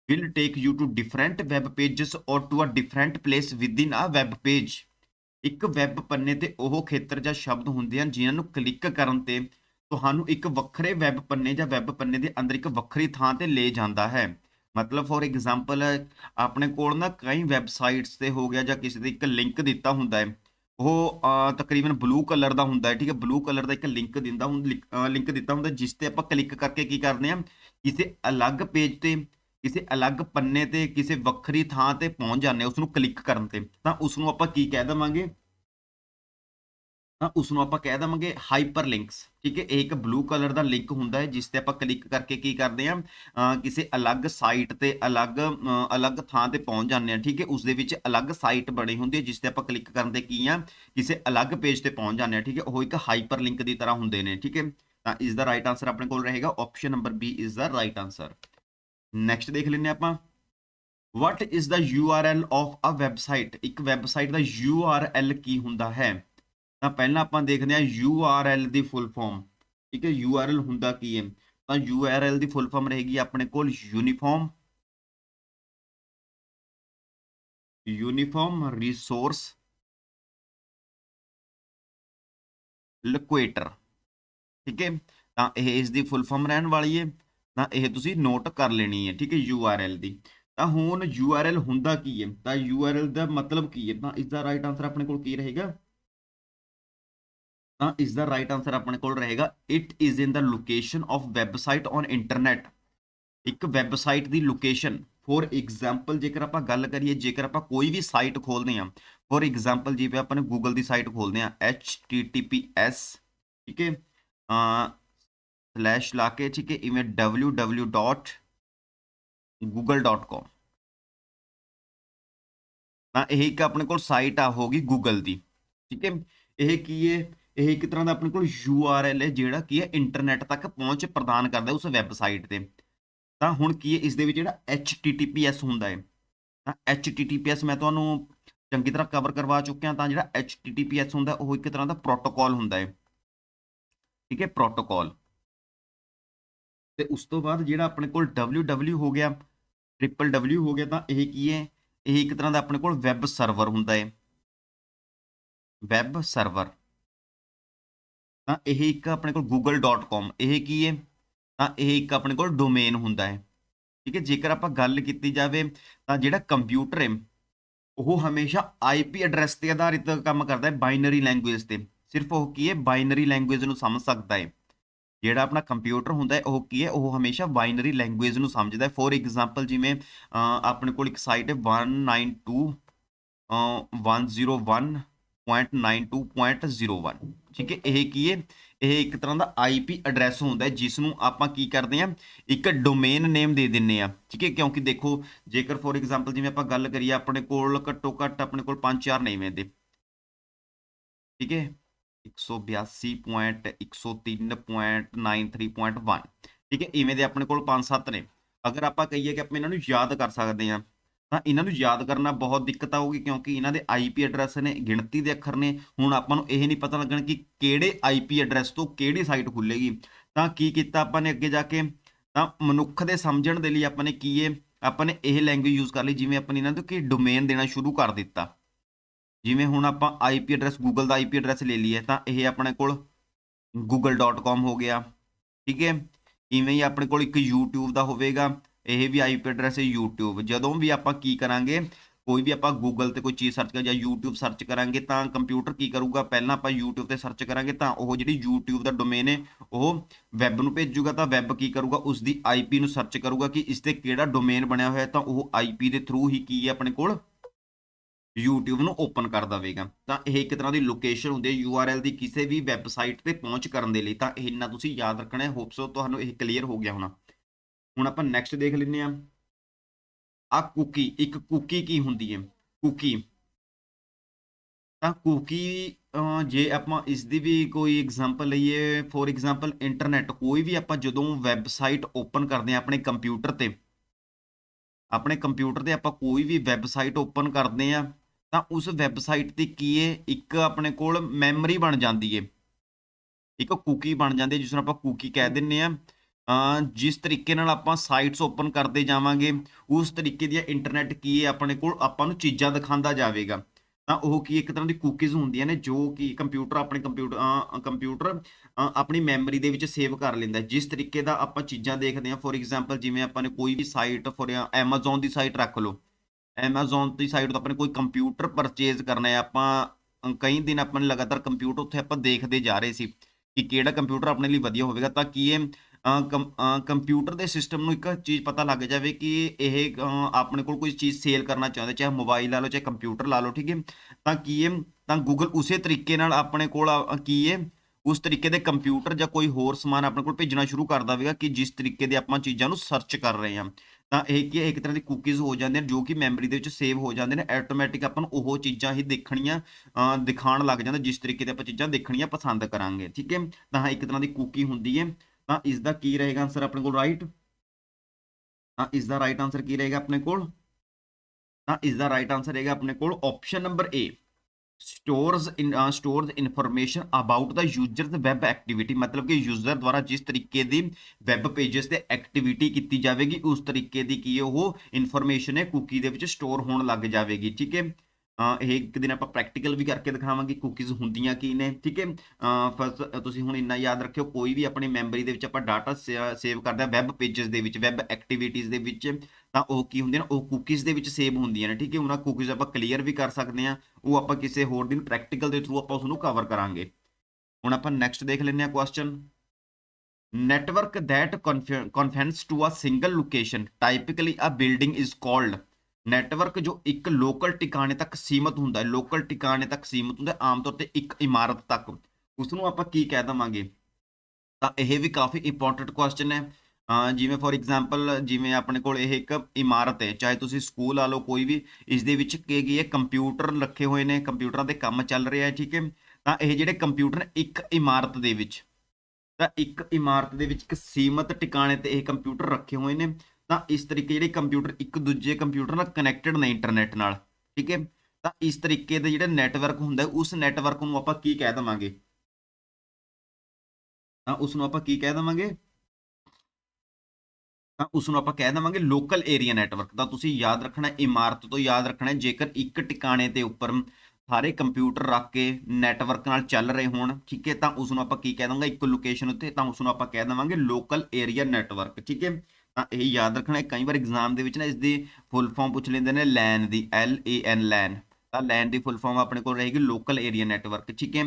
will take you to different web pages or to a different place within a web page. ਇੱਕ web ਪੰਨੇ ਤੇ ਉਹ ਖੇਤਰ ਜਾਂ ਸ਼ਬਦ ਹੁੰਦੇ ਹਨ ਜਿਨ੍ਹਾਂ ਨੂੰ ਕਲਿੱਕ ਕਰਨ ਤੇ ਤੁਹਾਨੂੰ ਇੱਕ ਵੱਖਰੇ ਵੈਬ ਪੰਨੇ ਜਾਂ ਵੈਬ ਪੰਨੇ ਦੇ ਅੰਦਰ ਇੱਕ ਵੱਖਰੀ ਥਾਂ ਤੇ ਲੈ ਜਾਂਦਾ ਹੈ। ਮਤਲਬ ਫੋਰ ਐਗਜ਼ਾਮਪਲ ਆਪਣੇ ਕੋਲ ਨਾ ਕਈ ਵੈਬਸਾਈਟਸ ਤੇ ਹੋ ਗਿਆ ਜਾਂ ਕਿਸੇ ਦੇ ਇੱਕ ਲਿੰਕ ਦਿੱਤਾ ਹੁੰਦਾ ਹੈ। ਉਹ ਤਕਰੀਬਨ ਬਲੂ ਕਲਰ ਦਾ ਹੁੰਦਾ ਹੈ, ਠੀਕ ਹੈ? ਬਲੂ ਕਲਰ ਦਾ ਇੱਕ ਲਿੰਕ ਦਿੰਦਾ ਹੁੰਦਾ ਲਿੰਕ ਦਿੱਤਾ ਹੁੰਦਾ, ਜਿਸ ਤੇ ਆਪਾਂ ਕਲਿੱਕ ਕਰਕੇ ਕੀ ਕਰਦੇ ਆ ਕਿਸੇ ਅਲੱਗ ਪੇਜ ਤੇ ਕਿਸੇ ਅਲੱਗ ਪੰਨੇ ਤੇ, ਕਿਸੇ ਵੱਖਰੀ ਥਾਂ ਤੇ ਪਹੁੰਚ ਜਾਂਦੇ ਆ ਉਸ ਨੂੰ ਕਲਿੱਕ ਕਰਨ ਤੇ, ਤਾਂ ਉਸ ਨੂੰ ਆਪਾਂ ਕੀ ਕਹਿ ਦਵਾਂਗੇ? ਤਾਂ ਉਸ ਨੂੰ ਆਪਾਂ ਕਹਿ ਦਵਾਂਗੇ ਹਾਈਪਰ ਲਿੰਕਸ ਠੀਕ ਹੈ? ਇਹ ਇੱਕ ਬਲੂ ਕਲਰ ਦਾ ਲਿੰਕ ਹੁੰਦਾ ਹੈ, ਜਿਸ ਤੇ ਆਪਾਂ ਕਲਿੱਕ ਕਰਕੇ ਕੀ ਕਰਦੇ ਆ ਕਿਸੇ ਅਲੱਗ ਸਾਈਟ ਤੇ, ਅਲੱਗ ਅਲੱਗ ਥਾਂ ਤੇ ਪਹੁੰਚ ਜਾਂਦੇ ਆ ਠੀਕ ਹੈ? ਉਸ ਦੇ ਵਿੱਚ ਅਲੱਗ ਸਾਈਟ ਬਣੀ ਹੁੰਦੀ ਹੈ, ਜਿਸ ਤੇ ਆਪਾਂ ਕਲਿੱਕ ਕਰਨ ਤੇ ਕੀ ਆ ਕਿਸੇ ਅਲੱਗ ਪੇਜ ਤੇ ਪਹੁੰਚ ਜਾਂਦੇ ਆ ਠੀਕ ਹੈ? ਉਹ ਇੱਕ ਹਾਈਪਰ ਲਿੰਕ ਦੀ ਤਰ੍ਹਾਂ ਹੁੰਦੇ ਨੇ, ਠੀਕ ਹੈ? ਤਾਂ ਇਸ ਦਾ ਰਾਈਟ ਆਨਸਰ ਆਪਣੇ ਕੋਲ ਰਹੇਗਾ option number B is the right answer next ਦੇਖ ਲੈਂਦੇ ਹਾਂ ਆਪਾਂ। What is the URL of a website? ਇੱਕ ਵੈਬਸਾਈਟ ਦਾ URL ਕੀ ਹੁੰਦਾ ਹੈ? ਤਾਂ ਪਹਿਲਾਂ ਆਪਾਂ ਦੇਖਦੇ ਹਾਂ URL ਦੀ ਫੁੱਲ ਫਾਰਮ ਠੀਕ ਹੈ URL ਹੁੰਦਾ ਕੀ ਹੈ? ਤਾਂ URL ਦੀ ਫੁੱਲ ਫਾਰਮ ਰਹੇਗੀ ਆਪਣੇ ਕੋਲ ਯੂਨੀਫਾਰਮ ਯੂਨੀਫਾਰਮ ਰਿਸੋਰਸ ਲੋਕੇਟਰ ਠੀਕ ਹੈ, ਤਾਂ ਇਹ ਇਸ ਦੀ ਫੁੱਲ ਫਾਰਮ ਰਹਿਣ ਵਾਲੀ ਹੈ। ਤਾਂ ਇਹ ਤੁਸੀਂ ਨੋਟ ਕਰ ਲੈਣੀ ਹੈ, ਠੀਕ ਹੈ URL ਦੀ। ਤਾਂ ਹੁਣ URL ਹੁੰਦਾ ਕੀ ਹੈ? ਤਾਂ URL ਦਾ ਮਤਲਬ ਕੀ ਹੈ? ਤਾਂ ਇਸ ਦਾ ਰਾਈਟ ਆਨਸਰ ਆਪਣੇ ਕੋਲ ਕੀ ਰਹੇਗਾ? ਤਾਂ ਇਸ ਦਾ ਰਾਈਟ ਆਨਸਰ ਆਪਣੇ ਕੋਲ ਰਹੇਗਾ it is in the location of website on internet ਇੱਕ ਵੈਬਸਾਈਟ ਦੀ ਲੋਕੇਸ਼ਨ ਫੋਰ ਐਗਜ਼ਾਮਪਲ ਜੇਕਰ ਆਪਾਂ ਗੱਲ ਕਰੀਏ, ਜੇਕਰ ਆਪਾਂ ਕੋਈ ਵੀ ਸਾਈਟ ਖੋਲਦੇ ਹਾਂ ਫੋਰ ਐਗਜ਼ਾਮਪਲ ਜਿਵੇਂ ਆਪਾਂ ਨੇ ਗੂਗਲ ਦੀ ਸਾਈਟ ਖੋਲਦੇ ਹਾਂ https ਠੀਕ ਹੈ ਅ ਸਲੈਸ਼ ਲਾ ਕੇ, ਠੀਕ ਹੈ, ਇਵੇਂ www.google.com ਤਾਂ ਇਹ ਇੱਕ ਆਪਣੇ ਕੋਲ ਸਾਈਟ ਆ, ਹੋਗੀ ਗੂਗਲ ਦੀ, ਠੀਕ ਹੈ। ਇਹ ਕੀ ਹੈ? ਇਹ ਇੱਕ ਤਰ੍ਹਾਂ ਦਾ ਆਪਣੇ ਕੋਲ URL ਹੈ, ਜਿਹੜਾ ਕੀ ਹੈ ਇੰਟਰਨੈਟ ਤੱਕ ਪਹੁੰਚ ਪ੍ਰਦਾਨ ਕਰਦਾ ਉਸ ਵੈਬਸਾਈਟ ਤੇ। ਤਾਂ ਹੁਣ ਕੀ ਹੈ, ਇਸ ਦੇ ਵਿੱਚ ਜਿਹੜਾ HTTPS ਹੁੰਦਾ ਹੈ, ਤਾਂ HTTPS ਮੈਂ ਤੁਹਾਨੂੰ ਚੰਗੀ ਤਰ੍ਹਾਂ ਕਵਰ ਕਰਵਾ ਚੁੱਕਿਆ, ਤਾਂ ਜਿਹੜਾ HTTPS ਹੁੰਦਾ, ਉਹ ਇੱਕ ਤਰ੍ਹਾਂ ਦਾ ਪ੍ਰੋਟੋਕਾਲ ਹੁੰਦਾ ਹੈ, ਠੀਕ ਹੈ ਪ੍ਰੋਟੋਕਾਲ ਤੇ ਉਸ ਤੋਂ ਬਾਅਦ ਜਿਹੜਾ ਆਪਣੇ ਕੋਲ www ਹੋ ਗਿਆ ਟ੍ਰਿਪਲ W ਹੋ ਗਿਆ, ਤਾਂ ਇਹ ਕੀ ਹੈ? ਇਹ ਇੱਕ ਤਰ੍ਹਾਂ ਦਾ ਆਪਣੇ ਕੋਲ ਵੈਬ ਸਰਵਰ ਹੁੰਦਾ ਹੈ। ਵੈਬ ਸਰਵਰ ਤਾਂ ਇਹ ਇੱਕ ਆਪਣੇ ਕੋਲ google.com ਇਹ ਕੀ ਹੈ? ਤਾਂ ਇਹ ਇੱਕ ਆਪਣੇ ਕੋਲ ਡੋਮੇਨ ਹੁੰਦਾ ਹੈ। ਠੀਕ ਹੈ, ਜੇਕਰ ਆਪਾਂ ਗੱਲ ਕੀਤੀ ਜਾਵੇ, ਤਾਂ ਜਿਹੜਾ ਕੰਪਿਊਟਰ ਹੈ, ਉਹ ਹਮੇਸ਼ਾ ਆਈਪੀ ਐਡਰੈਸ ਤੇ ਆਧਾਰਿਤ ਕੰਮ ਕਰਦਾ ਹੈ ਬਾਈਨਰੀ ਲੈਂਗੁਏਜ ਤੇ। ਸਿਰਫ ਉਹ ਕੀ ਹੈ? ਬਾਈਨਰੀ ਲੈਂਗੁਏਜ ਨੂੰ ਸਮਝ ਸਕਦਾ ਹੈ। ਜਿਹੜਾ ਆਪਣਾ ਕੰਪਿਊਟਰ ਹੁੰਦਾ ਹੈ, ਉਹ ਕੀ ਹੈ, ਉਹ ਹਮੇਸ਼ਾ ਬਾਈਨਰੀ ਲੈਂਗੁਏਜ ਨੂੰ ਸਮਝਦਾ ਹੈ। ਫੋਰ ਐਗਜ਼ਾਮਪਲ ਜਿਵੇਂ ਆਪਣੇ ਕੋਲ ਇੱਕ ਸਾਈਟ ਹੈ 192 101.92.01 ਠੀਕ ਹੈ, ਇਹ ਕੀ ਹੈ? ਇਹ ਇੱਕ ਤਰ੍ਹਾਂ ਦਾ ਆਈਪੀ ਐਡਰੈਸ ਹੁੰਦਾ ਜਿਸ ਨੂੰ ਆਪਾਂ ਕੀ ਕਰਦੇ ਹਾਂ, ਇੱਕ ਡੋਮੇਨ ਨੇਮ ਦੇ ਦਿੰਨੇ ਆ ਠੀਕ ਹੈ, ਕਿਉਂਕਿ ਦੇਖੋ, ਜੇਕਰ ਫੋਰ ਐਗਜ਼ਾਮਪਲ ਜਿਵੇਂ ਆਪਾਂ ਗੱਲ ਕਰੀਏ, ਆਪਣੇ ਕੋਲ ਘੱਟੋ ਘੱਟ ਆਪਣੇ ਕੋਲ 5-4 ਨੇਮ ਹੈ ਦੇ ਠੀਕ ਹੈ 182.103.93.1 ਠੀਕ ਹੈ, ਇਵੇਂ ਦੇ ਆਪਣੇ ਕੋਲ 5-7 ਨੇ। ਅਗਰ ਆਪਾਂ ਕਹੀਏ ਕਿ ਆਪਾਂ ਇਹਨਾਂ ਨੂੰ ਯਾਦ ਕਰ ਸਕਦੇ ਹਾਂ, ਤਾਂ ਇਹਨਾਂ ਨੂੰ ਯਾਦ ਕਰਨਾ ਬਹੁਤ ਦਿੱਕਤ ਆਊਗੀ ਕਿਉਂਕਿ ਇਹਨਾਂ ਦੇ ਆਈਪੀ ਐਡਰੈਸ ਨੇ, ਗਿਣਤੀ ਦੇ ਅੱਖਰ ਨੇ। ਹੁਣ ਆਪਾਂ ਨੂੰ ਇਹ ਨਹੀਂ ਪਤਾ ਲੱਗਣ ਕਿ ਕਿਹੜੇ ਆਈਪੀ ਐਡਰੈਸ ਤੋਂ ਕਿਹੜੀ ਸਾਈਟ ਖੁੱਲੇਗੀ ਤਾਂ ਕੀ ਕੀਤਾ ਆਪਾਂ ਨੇ ਅੱਗੇ ਜਾ ਕੇ? ਤਾਂ ਮਨੁੱਖ ਦੇ ਸਮਝਣ ਦੇ ਲਈ ਆਪਾਂ ਨੇ ਕੀ ਹੈ ਆਪਾਂ ਨੇ ਇਹ ਲੈਂਗੁਏਜ ਯੂਜ਼ ਕਰ ਲਈ, ਜਿਵੇਂ ਆਪਾਂ ਨੇ ਇਹਨਾਂ ਤੋਂ ਕਿ ਡੋਮੇਨ ਦੇਣਾ ਸ਼ੁਰੂ ਕਰ ਦਿੱਤਾ। ਜਿਵੇਂ ਹੁਣ ਆਪਾਂ ਆਈਪੀ ਐਡਰੈਸ ਗੂਗਲ ਦਾ ਆਈਪੀ ਐਡਰੈਸ ਲੈ ਲਈਏ, ਤਾਂ ਇਹ ਆਪਣੇ ਕੋਲ google.com ਹੋ ਗਿਆ, ਠੀਕ ਹੈ? ਇਵੇਂ ਹੀ ਆਪਣੇ ਕੋਲ ਇੱਕ YouTube ਦਾ ਹੋਵੇਗਾ, ਇਹ ਵੀ ਆਈਪੀ ਐਡਰੈਸ ਹੈ YouTube ਜਦੋਂ ਵੀ ਆਪਾਂ ਕੀ ਕਰਾਂਗੇ, ਕੋਈ ਵੀ ਆਪਾਂ ਗੂਗਲ ਤੇ ਕੋਈ ਚੀਜ਼ ਸਰਚ ਕਰ ਜਾਂ YouTube ਸਰਚ ਕਰਾਂਗੇ, ਤਾਂ ਕੰਪਿਊਟਰ ਕੀ ਕਰੂਗਾ? ਪਹਿਲਾਂ ਆਪਾਂ YouTube ਤੇ ਸਰਚ ਕਰਾਂਗੇ, ਤਾਂ ਉਹ ਜਿਹੜੀ YouTube ਦਾ ਡੋਮੇਨ ਹੈ, ਉਹ ਵੈਬ ਨੂੰ ਭੇਜੂਗਾ, ਤਾਂ ਵੈਬ ਕੀ ਕਰੂਗਾ? ਉਸ ਦੀ IP ਨੂੰ ਸਰਚ ਕਰੂਗਾ ਕਿ ਇਸ ਤੇ ਕਿਹੜਾ ਡੋਮੇਨ ਬਣਿਆ ਹੋਇਆ ਤਾਂ ਉਹ IP ਦੇ ਥਰੂ ਹੀ ਕੀ ਹੈ ਆਪਣੇ ਕੋਲ? YouTube ਨੂੰ ਓਪਨ ਕਰ ਦਵੇਗਾ ਤਾਂ ਇਹ ਇੱਕ ਤਰ੍ਹਾਂ ਦੀ ਲੋਕੇਸ਼ਨ ਹੁੰਦੀ ਹੈ। URL ਦੀ ਕਿਸੇ ਵੀ ਵੈਬਸਾਈਟ ਤੇ ਪਹੁੰਚ ਕਰਨ ਦੇ ਲਈ ਤਾਂ ਇਹ ਇੰਨਾ ਤੁਸੀਂ ਯਾਦ ਰੱਖਣਾ ਹੈ। ਹੋਪ ਤੁਹਾਨੂੰ ਇਹ ਕਲੀਅਰ ਹੋ ਗਿਆ ਹੋਣਾ। ਹੁਣ ਆਪਾਂ ਨੈਕਸਟ ਦੇਖ ਲੈਂਦੇ ਆ ਆ ਕੁਕੀ ਇੱਕ ਕੁਕੀ ਕੀ ਹੁੰਦੀ ਹੈ? ਕੁਕੀ ਤਾਂ ਕੁਕੀ ਜੇ ਆਪਾਂ ਇਸ ਦੀ ਵੀ ਕੋਈ ਐਗਜ਼ਾਮਪਲ ਲਈਏ ਫੋਰ ਐਗਜ਼ਾਮਪਲ ਇੰਟਰਨੈਟ ਕੋਈ ਵੀ ਆਪਾਂ ਜਦੋਂ ਵੈਬਸਾਈਟ ਓਪਨ ਕਰਦੇ ਆ ਆਪਣੇ ਕੰਪਿਊਟਰ ਤੇ, ਆਪਣੇ ਕੰਪਿਊਟਰ ਤੇ ਆਪਾਂ ਕੋਈ ਵੀ ਵੈਬਸਾਈਟ ਓਪਨ ਕਰਦੇ ਆ ਤਾਂ ਉਸ ਵੈਬਸਾਈਟ ਤੇ ਕੀ ਹੈ ਇੱਕ ਆਪਣੇ ਕੋਲ ਮੈਮਰੀ ਬਣ ਜਾਂਦੀ ਹੈ ਇੱਕ ਕੁਕੀ ਬਣ ਜਾਂਦੀ ਹੈ ਜਿਸ ਨੂੰ ਆਪਾਂ ਕੁਕੀ ਕਹਿ ਦਿੰਨੇ ਆ। ਜਿਸ ਤਰੀਕੇ ਨਾਲ ਆਪਾਂ ਸਾਈਟਸ ਓਪਨ ਕਰਦੇ ਜਾਵਾਂਗੇ, ਉਸ ਤਰੀਕੇ ਦੀਆਂ ਇੰਟਰਨੈਟ ਕੀ ਹੈ ਆਪਣੇ ਕੋਲ, ਆਪਾਂ ਨੂੰ ਚੀਜ਼ਾਂ ਦਿਖਾਉਂਦਾ ਜਾਵੇਗਾ। ਤਾਂ ਉਹ ਕੀ ਇੱਕ ਤਰ੍ਹਾਂ ਦੀ ਕੁਕੀਜ਼ ਹੁੰਦੀਆਂ ਨੇ, ਜੋ ਕਿ ਕੰਪਿਊਟਰ ਆਪਣੇ ਕੰਪਿਊਟਰ ਕੰਪਿਊਟਰ ਆਪਣੀ ਮੈਮਰੀ ਦੇ ਵਿੱਚ ਸੇਵ ਕਰ ਲੈਂਦਾ ਜਿਸ ਤਰੀਕੇ ਦਾ ਆਪਾਂ ਚੀਜ਼ਾਂ ਦੇਖਦੇ ਹਾਂ ਫੋਰ ਐਗਜ਼ਾਮਪਲ ਜਿਵੇਂ ਆਪਾਂ ਨੇ ਕੋਈ ਵੀ ਸਾਈਟ ਫੋਰ Amazon ਦੀ ਸਾਈਟ ਰੱਖ ਲਓ। Amazon ਦੀ ਸਾਈਟ ਤੋਂ ਨੇ ਕੋਈ ਕੰਪਿਊਟਰ ਪਰਚੇਜ਼ ਕਰਨਾ ਹੈ, ਆਪਾਂ ਕਈ ਦਿਨ ਆਪਾਂ ਨੇ ਲਗਾਤਾਰ ਕੰਪਿਊਟਰ ਉੱਥੇ ਆਪਾਂ ਦੇਖਦੇ ਜਾ ਰਹੇ ਸੀ ਕਿ ਕਿਹੜਾ ਕੰਪਿਊਟਰ ਆਪਣੇ ਲਈ ਵਧੀਆ ਹੋਵੇਗਾ ਤਾਂ ਕੀ ਇਹ ਕੰਪਿਊਟਰ ਦੇ ਸਿਸਟਮ ਨੂੰ ਇੱਕ ਚੀਜ਼ ਪਤਾ ਲੱਗ ਜਾਵੇ ਕਿ ਇਹ ਆਪਣੇ ਕੋਲ ਕੋਈ ਚੀਜ਼ ਸੇਲ ਕਰਨਾ ਚਾਹੁੰਦੇ, ਚਾਹੇ ਮੋਬਾਈਲ ਲਾ ਲਓ, ਚਾਹੇ ਕੰਪਿਊਟਰ ਲਾ ਲਓ, ਠੀਕ ਹੈ? ਤਾਂ ਕੀ ਹੈ ਤਾਂ ਗੂਗਲ ਉਸੇ ਤਰੀਕੇ ਨਾਲ ਆਪਣੇ ਕੋਲ ਕੀ ਹੈ ਉਸ ਤਰੀਕੇ ਦੇ ਕੰਪਿਊਟਰ ਜਾਂ ਕੋਈ ਹੋਰ ਸਮਾਨ ਆਪਣੇ ਕੋਲ ਭੇਜਣਾ ਸ਼ੁਰੂ ਕਰ ਦੇਵੇਗਾ ਕਿ ਜਿਸ ਤਰੀਕੇ ਦੇ ਆਪਾਂ ਚੀਜ਼ਾਂ ਨੂੰ ਸਰਚ ਕਰ ਰਹੇ ਹਾਂ। ਤਾਂ ਇਹ ਕੀ ਹੈ, ਇੱਕ ਤਰ੍ਹਾਂ ਦੀ ਕੁਕੀਜ਼ ਹੋ ਜਾਂਦੇ ਨੇ ਜੋ ਕਿ ਮੈਮਰੀ ਦੇ ਵਿੱਚ ਸੇਵ ਹੋ ਜਾਂਦੇ ਨੇ ਆਟੋਮੈਟਿਕ ਆਪਾਂ ਨੂੰ ਉਹ ਚੀਜ਼ਾਂ ਹੀ ਦੇਖਣੀਆਂ ਦਿਖਾਉਣ ਲੱਗ ਜਾਂਦਾ, ਜਿਸ ਤਰੀਕੇ ਦੇ ਆਪਾਂ ਚੀਜ਼ਾਂ ਦੇਖਣੀਆਂ ਪਸੰਦ ਕਰਾਂਗੇ, ਠੀਕ ਹੈ? ਤਾਂ ਇੱਕ ਤਰ੍ਹਾਂ ਦੀ ਕੁਕੀ ਹੁੰਦੀ ਹੈ। ਤਾਂ ਇਸ ਦਾ ਕੀ ਰਹੇਗਾ ਆਨਸਰ ਆਪਣੇ ਕੋਲ ਰਾਈਟ ਤਾਂ ਇਸ ਦਾ ਰਾਈਟ ਆਨਸਰ ਕੀ ਰਹੇਗਾ ਆਪਣੇ ਕੋਲ? ਤਾਂ ਇਸ ਦਾ ਰਾਈਟ ਆਨਸਰ ਰਹੇਗਾ ਆਪਣੇ ਕੋਲ option number A stores in uh, stores information about the user's web activity ਮਤਲਬ ਕਿ ਯੂਜ਼ਰ ਦੁਆਰਾ ਜਿਸ ਤਰੀਕੇ ਦੀ ਵੈਬ ਪੇजेस ਤੇ ਐਕਟੀਵਿਟੀ ਕੀਤੀ ਜਾਵੇਗੀ ਉਸ ਤਰੀਕੇ ਦੀ ਕੀ ਉਹ ਇਨਫੋਰਮੇਸ਼ਨ ਹੈ ਕੁਕੀ ਦੇ ਵਿੱਚ ਸਟੋਰ ਹੋਣ ਲੱਗ ਜਾਵੇਗੀ ਠੀਕ ਹੈ? ਇਹ ਇੱਕ ਦਿਨ ਆਪਾਂ ਪ੍ਰੈਕਟੀਕਲ ਵੀ ਕਰਕੇ ਦਿਖਾਵਾਂਗੇ ਕੁਕੀਜ਼ ਹੁੰਦੀਆਂ ਕੀ ਨੇ, ਠੀਕ ਹੈ? ਫਸਟ ਤੁਸੀਂ ਹੁਣ ਇੰਨਾ ਯਾਦ ਰੱਖਿਓ, ਕੋਈ ਵੀ ਆਪਣੀ ਮੈਮਰੀ ਦੇ ਵਿੱਚ ਆਪਾਂ ਡਾਟਾ ਸੇਵ ਕਰਦੇ ਆ ਵੈਬ ਪੇजेस ਦੇ ਵਿੱਚ ਵੈਬ ਐਕਟੀਵਿਟੀਜ਼ ਦੇ ਵਿੱਚ, ਤਾਂ ਉਹ ਕੀ ਹੁੰਦੀਆਂ ਨੇ? ਉਹ ਕੁਕੀਜ਼ ਦੇ ਵਿੱਚ ਸੇਵ ਹੁੰਦੀਆਂ ਨੇ, ਠੀਕ ਹੈ? ਉਹਨਾਂ ਕੁਕੀਜ਼ ਆਪਾਂ ਕਲੀਅਰ ਵੀ ਕਰ ਸਕਦੇ ਆ ਉਹ ਆਪਾਂ ਕਿਸੇ ਹੋਰ ਦਿਨ ਪ੍ਰੈਕਟੀਕਲ ਦੇ ਥਰੂ ਆਪਾਂ ਉਸ ਨੂੰ ਕਵਰ ਕਰਾਂਗੇ। ਹੁਣ ਆਪਾਂ ਨੈਕਸਟ ਦੇਖ ਲੈਂਦੇ ਆ question network that confines to a single location, typically a building is called network ਜੋ ਇੱਕ ਲੋਕਲ ਟਿਕਾਣੇ ਤੱਕ ਸੀਮਤ ਹੁੰਦਾ ਹੈ, ਲੋਕਲ ਟਿਕਾਣੇ ਤੱਕ ਸੀਮਤ ਹੁੰਦਾ ਆਮ ਤੌਰ ਤੇ ਇੱਕ ਇਮਾਰਤ ਤੱਕ। ਉਸ ਨੂੰ ਆਪਾਂ ਕੀ ਕਹਿ ਦਵਾਂਗੇ? ਤਾਂ ਇਹ ਵੀ ਕਾਫੀ ਇੰਪੋਰਟੈਂਟ ਕੁਐਸਚਨ ਹੈ। ਜਿਵੇਂ ਫੋਰ ਐਗਜ਼ਾਮਪਲ ਜਿਵੇਂ ਆਪਣੇ ਕੋਲ ਇਹ ਇੱਕ ਇਮਾਰਤ ਹੈ, ਚਾਹੇ ਤੁਸੀਂ ਸਕੂਲ ਆ ਲਓ ਕੋਈ ਵੀ, ਇਸ ਦੇ ਵਿੱਚ ਕੀ ਕੀ ਹੈ ਕੰਪਿਊਟਰ ਰੱਖੇ ਹੋਏ ਨੇ ਕੰਪਿਊਟਰਾਂ ਦੇ ਕੰਮ ਚੱਲ ਰਿਹਾ ਹੈ, ਠੀਕ ਹੈ। ਤਾਂ ਇਹ ਜਿਹੜੇ ਕੰਪਿਊਟਰ ਇੱਕ ਇਮਾਰਤ ਦੇ ਵਿੱਚ। ਤਾਂ ਇੱਕ ਇਮਾਰਤ ਦੇ ਵਿੱਚ ਇੱਕ ਸੀਮਤ ਟਿਕਾਣੇ ਤੇ ਇਹ ਕੰਪਿਊਟਰ ਰੱਖੇ ਹੋਏ ਨੇ। ਤਾਂ ਇਸ ਤਰੀਕੇ ਜਿਹੜੇ ਕੰਪਿਊਟਰ, ਇੱਕ ਦੂਜੇ ਕੰਪਿਊਟਰ ਨਾਲ ਕਨੈਕਟਡ ਨੇ ਇੰਟਰਨੈਟ ਨਾਲ, ਠੀਕ ਹੈ? ਤਾਂ ਇਸ ਤਰੀਕੇ ਦੇ ਜਿਹੜਾ ਨੈਟਵਰਕ ਹੁੰਦਾ ਉਸ ਨੈਟਵਰਕ ਨੂੰ ਆਪਾਂ ਕੀ ਕਹਿ ਦਵਾਂਗੇ? ਤਾਂ ਉਸ ਨੂੰ ਆਪਾਂ ਕੀ ਕਹਿ ਦਵਾਂਗੇ? ਤਾਂ ਉਸ ਨੂੰ ਆਪਾਂ ਕਹਿ ਦਵਾਂਗੇ ਲੋਕਲ ਏਰੀਆ ਨੈਟਵਰਕ ਤਾਂ ਤੁਸੀਂ ਯਾਦ ਰੱਖਣਾ, ਇਮਾਰਤ ਤੋਂ ਯਾਦ ਰੱਖਣਾ, ਜੇਕਰ ਇੱਕ ਟਿਕਾਣੇ ਤੇ ਉੱਪਰ ਸਾਰੇ ਕੰਪਿਊਟਰ ਰੱਖ ਕੇ ਨੈਟਵਰਕ ਨਾਲ ਚੱਲ ਰਹੇ ਹੋਣ, ਠੀਕ ਹੈ? ਤਾਂ ਉਸ ਨੂੰ ਆਪਾਂ ਕੀ ਕਹਿ ਦਾਂਗੇ ਇੱਕ ਲੋਕੇਸ਼ਨ ਉੱਤੇ ਤਾਂ ਉਸ ਨੂੰ ਆਪਾਂ ਕਹਿ ਦਵਾਂਗੇ ਲੋਕਲ ਏਰੀਆ ਨੈਟਵਰਕ ਠੀਕ ਹੈ? ਇਹ ਯਾਦ ਰੱਖਣਾ ਕਈ ਵਾਰ ਐਗਜ਼ਾਮ ਦੇ ਵਿੱਚ ਨਾ ਇਸ ਦੀ ਫੁੱਲ ਫਾਰਮ ਪੁੱਛ ਲੈਂਦੇ ਨੇ ਲੈਨ ਦੀ ਐਲ ਏ ਐਨ ਲੈਨ ਤਾਂ ਲੈਨ ਦੀ ਫੁੱਲ ਫਾਰਮ ਆਪਣੇ ਕੋਲ ਰਹੇਗੀ ਲੋਕਲ ਏਰੀਆ ਨੈਟਵਰਕ ਠੀਕ ਹੈ?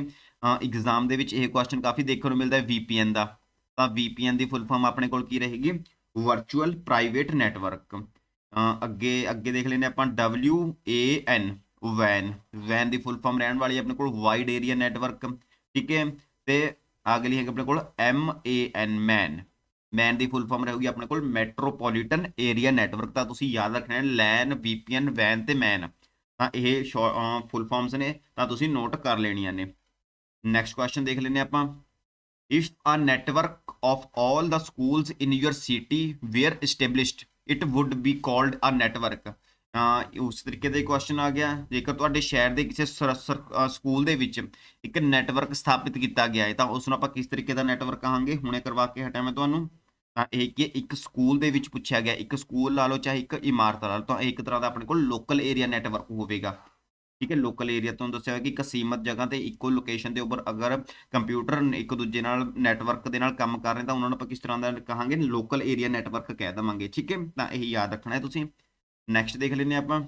ਐਗਜ਼ਾਮ ਦੇ ਵਿੱਚ ਇਹ ਕੁਐਸਚਨ ਕਾਫੀ ਦੇਖਣ ਨੂੰ ਮਿਲਦਾ ਹੈ VPN ਦਾ। ਤਾਂ VPN ਦੀ ਫੁੱਲ ਫਾਰਮ ਆਪਣੇ ਕੋਲ ਕੀ ਰਹੇਗੀ? ਵਰਚੁਅਲ ਪ੍ਰਾਈਵੇਟ ਨੈਟਵਰਕ ਅੱਗੇ ਅੱਗੇ ਦੇਖ ਲੈਨੇ ਆਪਾਂ WAN ਵੈਨ ਵੈਨ ਦੀ ਫੁੱਲ ਫਾਰਮ ਰਹਿਣ ਵਾਲੀ ਆਪਣੇ ਕੋਲ ਵਾਈਡ ਏਰੀਆ ਨੈਟਵਰਕ ਠੀਕ ਹੈ? ਤੇ ਅਗਲੀ ਹੈ ਆਪਣੇ ਕੋਲ MAN ਮੈਨ ਮੈਨ ਦੀ ਫੁੱਲ ਫਾਰਮ ਰਹੂਗੀ ਆਪਣੇ ਕੋਲ ਮੈਟਰੋਪੋਲੀਟਨ ਏਰੀਆ ਨੈਟਵਰਕ ਤਾਂ ਤੁਸੀਂ ਯਾਦ ਰੱਖਣਾ ਹੈ ਲੈਨ VPN ਵੈਨ ਤੇ ਮੈਨ ਤਾਂ ਇਹ ਫੁੱਲ ਫਾਰਮਸ ਨੇ, ਤਾਂ ਤੁਸੀਂ ਨੋਟ ਕਰ ਲੈਣੀਆਂ ਨੇ। ਨੈਕਸਟ ਕੁਐਸਚਨ ਦੇਖ ਲੈਨੇ ਆਪਾਂ। If a network of of the the in in city city were it it be be a network ਤਾਂ ਉਸ ਤਰੀਕੇ ਦਾ ਕੁਐਸਚਨ ਆ ਗਿਆ। ਜੇਕਰ ਤੁਹਾਡੇ ਸ਼ਹਿਰ ਦੇ ਕਿਸੇ ਸਕੂਲ ਦੇ ਵਿੱਚ ਇੱਕ ਨੈਟਵਰਕ ਸਥਾਪਿਤ ਕੀਤਾ ਗਿਆ ਹੈ, ਤਾਂ ਉਸ ਨੂੰ ਆਪਾਂ ਕਿਸ ਤਰੀਕੇ ਦਾ ਨੈਟਵਰਕ ਕਹਾਂਗੇ? ਹੁਣੇ ਕਰਵਾ ਕੇ ਹਟਾਂ ਮੈਂ ਤੁਹਾਨੂੰ। ਤਾਂ ਇਹ ਕਿ ਇੱਕ ਸਕੂਲ ਦੇ ਵਿੱਚ ਪੁੱਛਿਆ ਗਿਆ। ਇੱਕ ਸਕੂਲ ਲਾ ਲਓ, ਚਾਹੇ ਇੱਕ ਇਮਾਰਤ ਲਾ ਲਓ, ਤਾਂ ਇੱਕ ਤਰ੍ਹਾਂ ਦਾ ਆਪਣੇ ਕੋਲ ਲੋਕਲ ਏਰੀਆ ਨੈਟਵਰਕ ਹੋਵੇਗਾ। ਠੀਕ ਹੈ ਲੋਕਲ ਏਰੀਆ ਤੁਹਾਨੂੰ ਦੱਸਿਆ ਹੋਇਆ ਕਿ ਇੱਕ ਸੀਮਤ ਜਗ੍ਹਾ ਤੇ ਇੱਕੋ ਲੋਕੇਸ਼ਨ ਦੇ ਉੱਪਰ ਅਗਰ ਕੰਪਿਊਟਰ ਇੱਕ ਦੂਜੇ ਨਾਲ ਨੈਟਵਰਕ ਦੇ ਨਾਲ ਕੰਮ ਕਰ ਰਹੇ ਤਾਂ ਉਹਨਾਂ ਨੂੰ ਆਪਾਂ ਕਿਸ ਤਰ੍ਹਾਂ ਦਾ ਕਹਾਂਗੇ? ਲੋਕਲ ਏਰੀਆ ਨੈਟਵਰਕ ਕਹਿ ਦਵਾਂਗੇ। ਠੀਕ ਹੈ, ਤਾਂ ਇਹ ਯਾਦ ਰੱਖਣਾ ਹੈ ਤੁਸੀਂ। ਨੈਕਸਟ ਦੇਖ ਲੈਂਦੇ ਆਪਾਂ।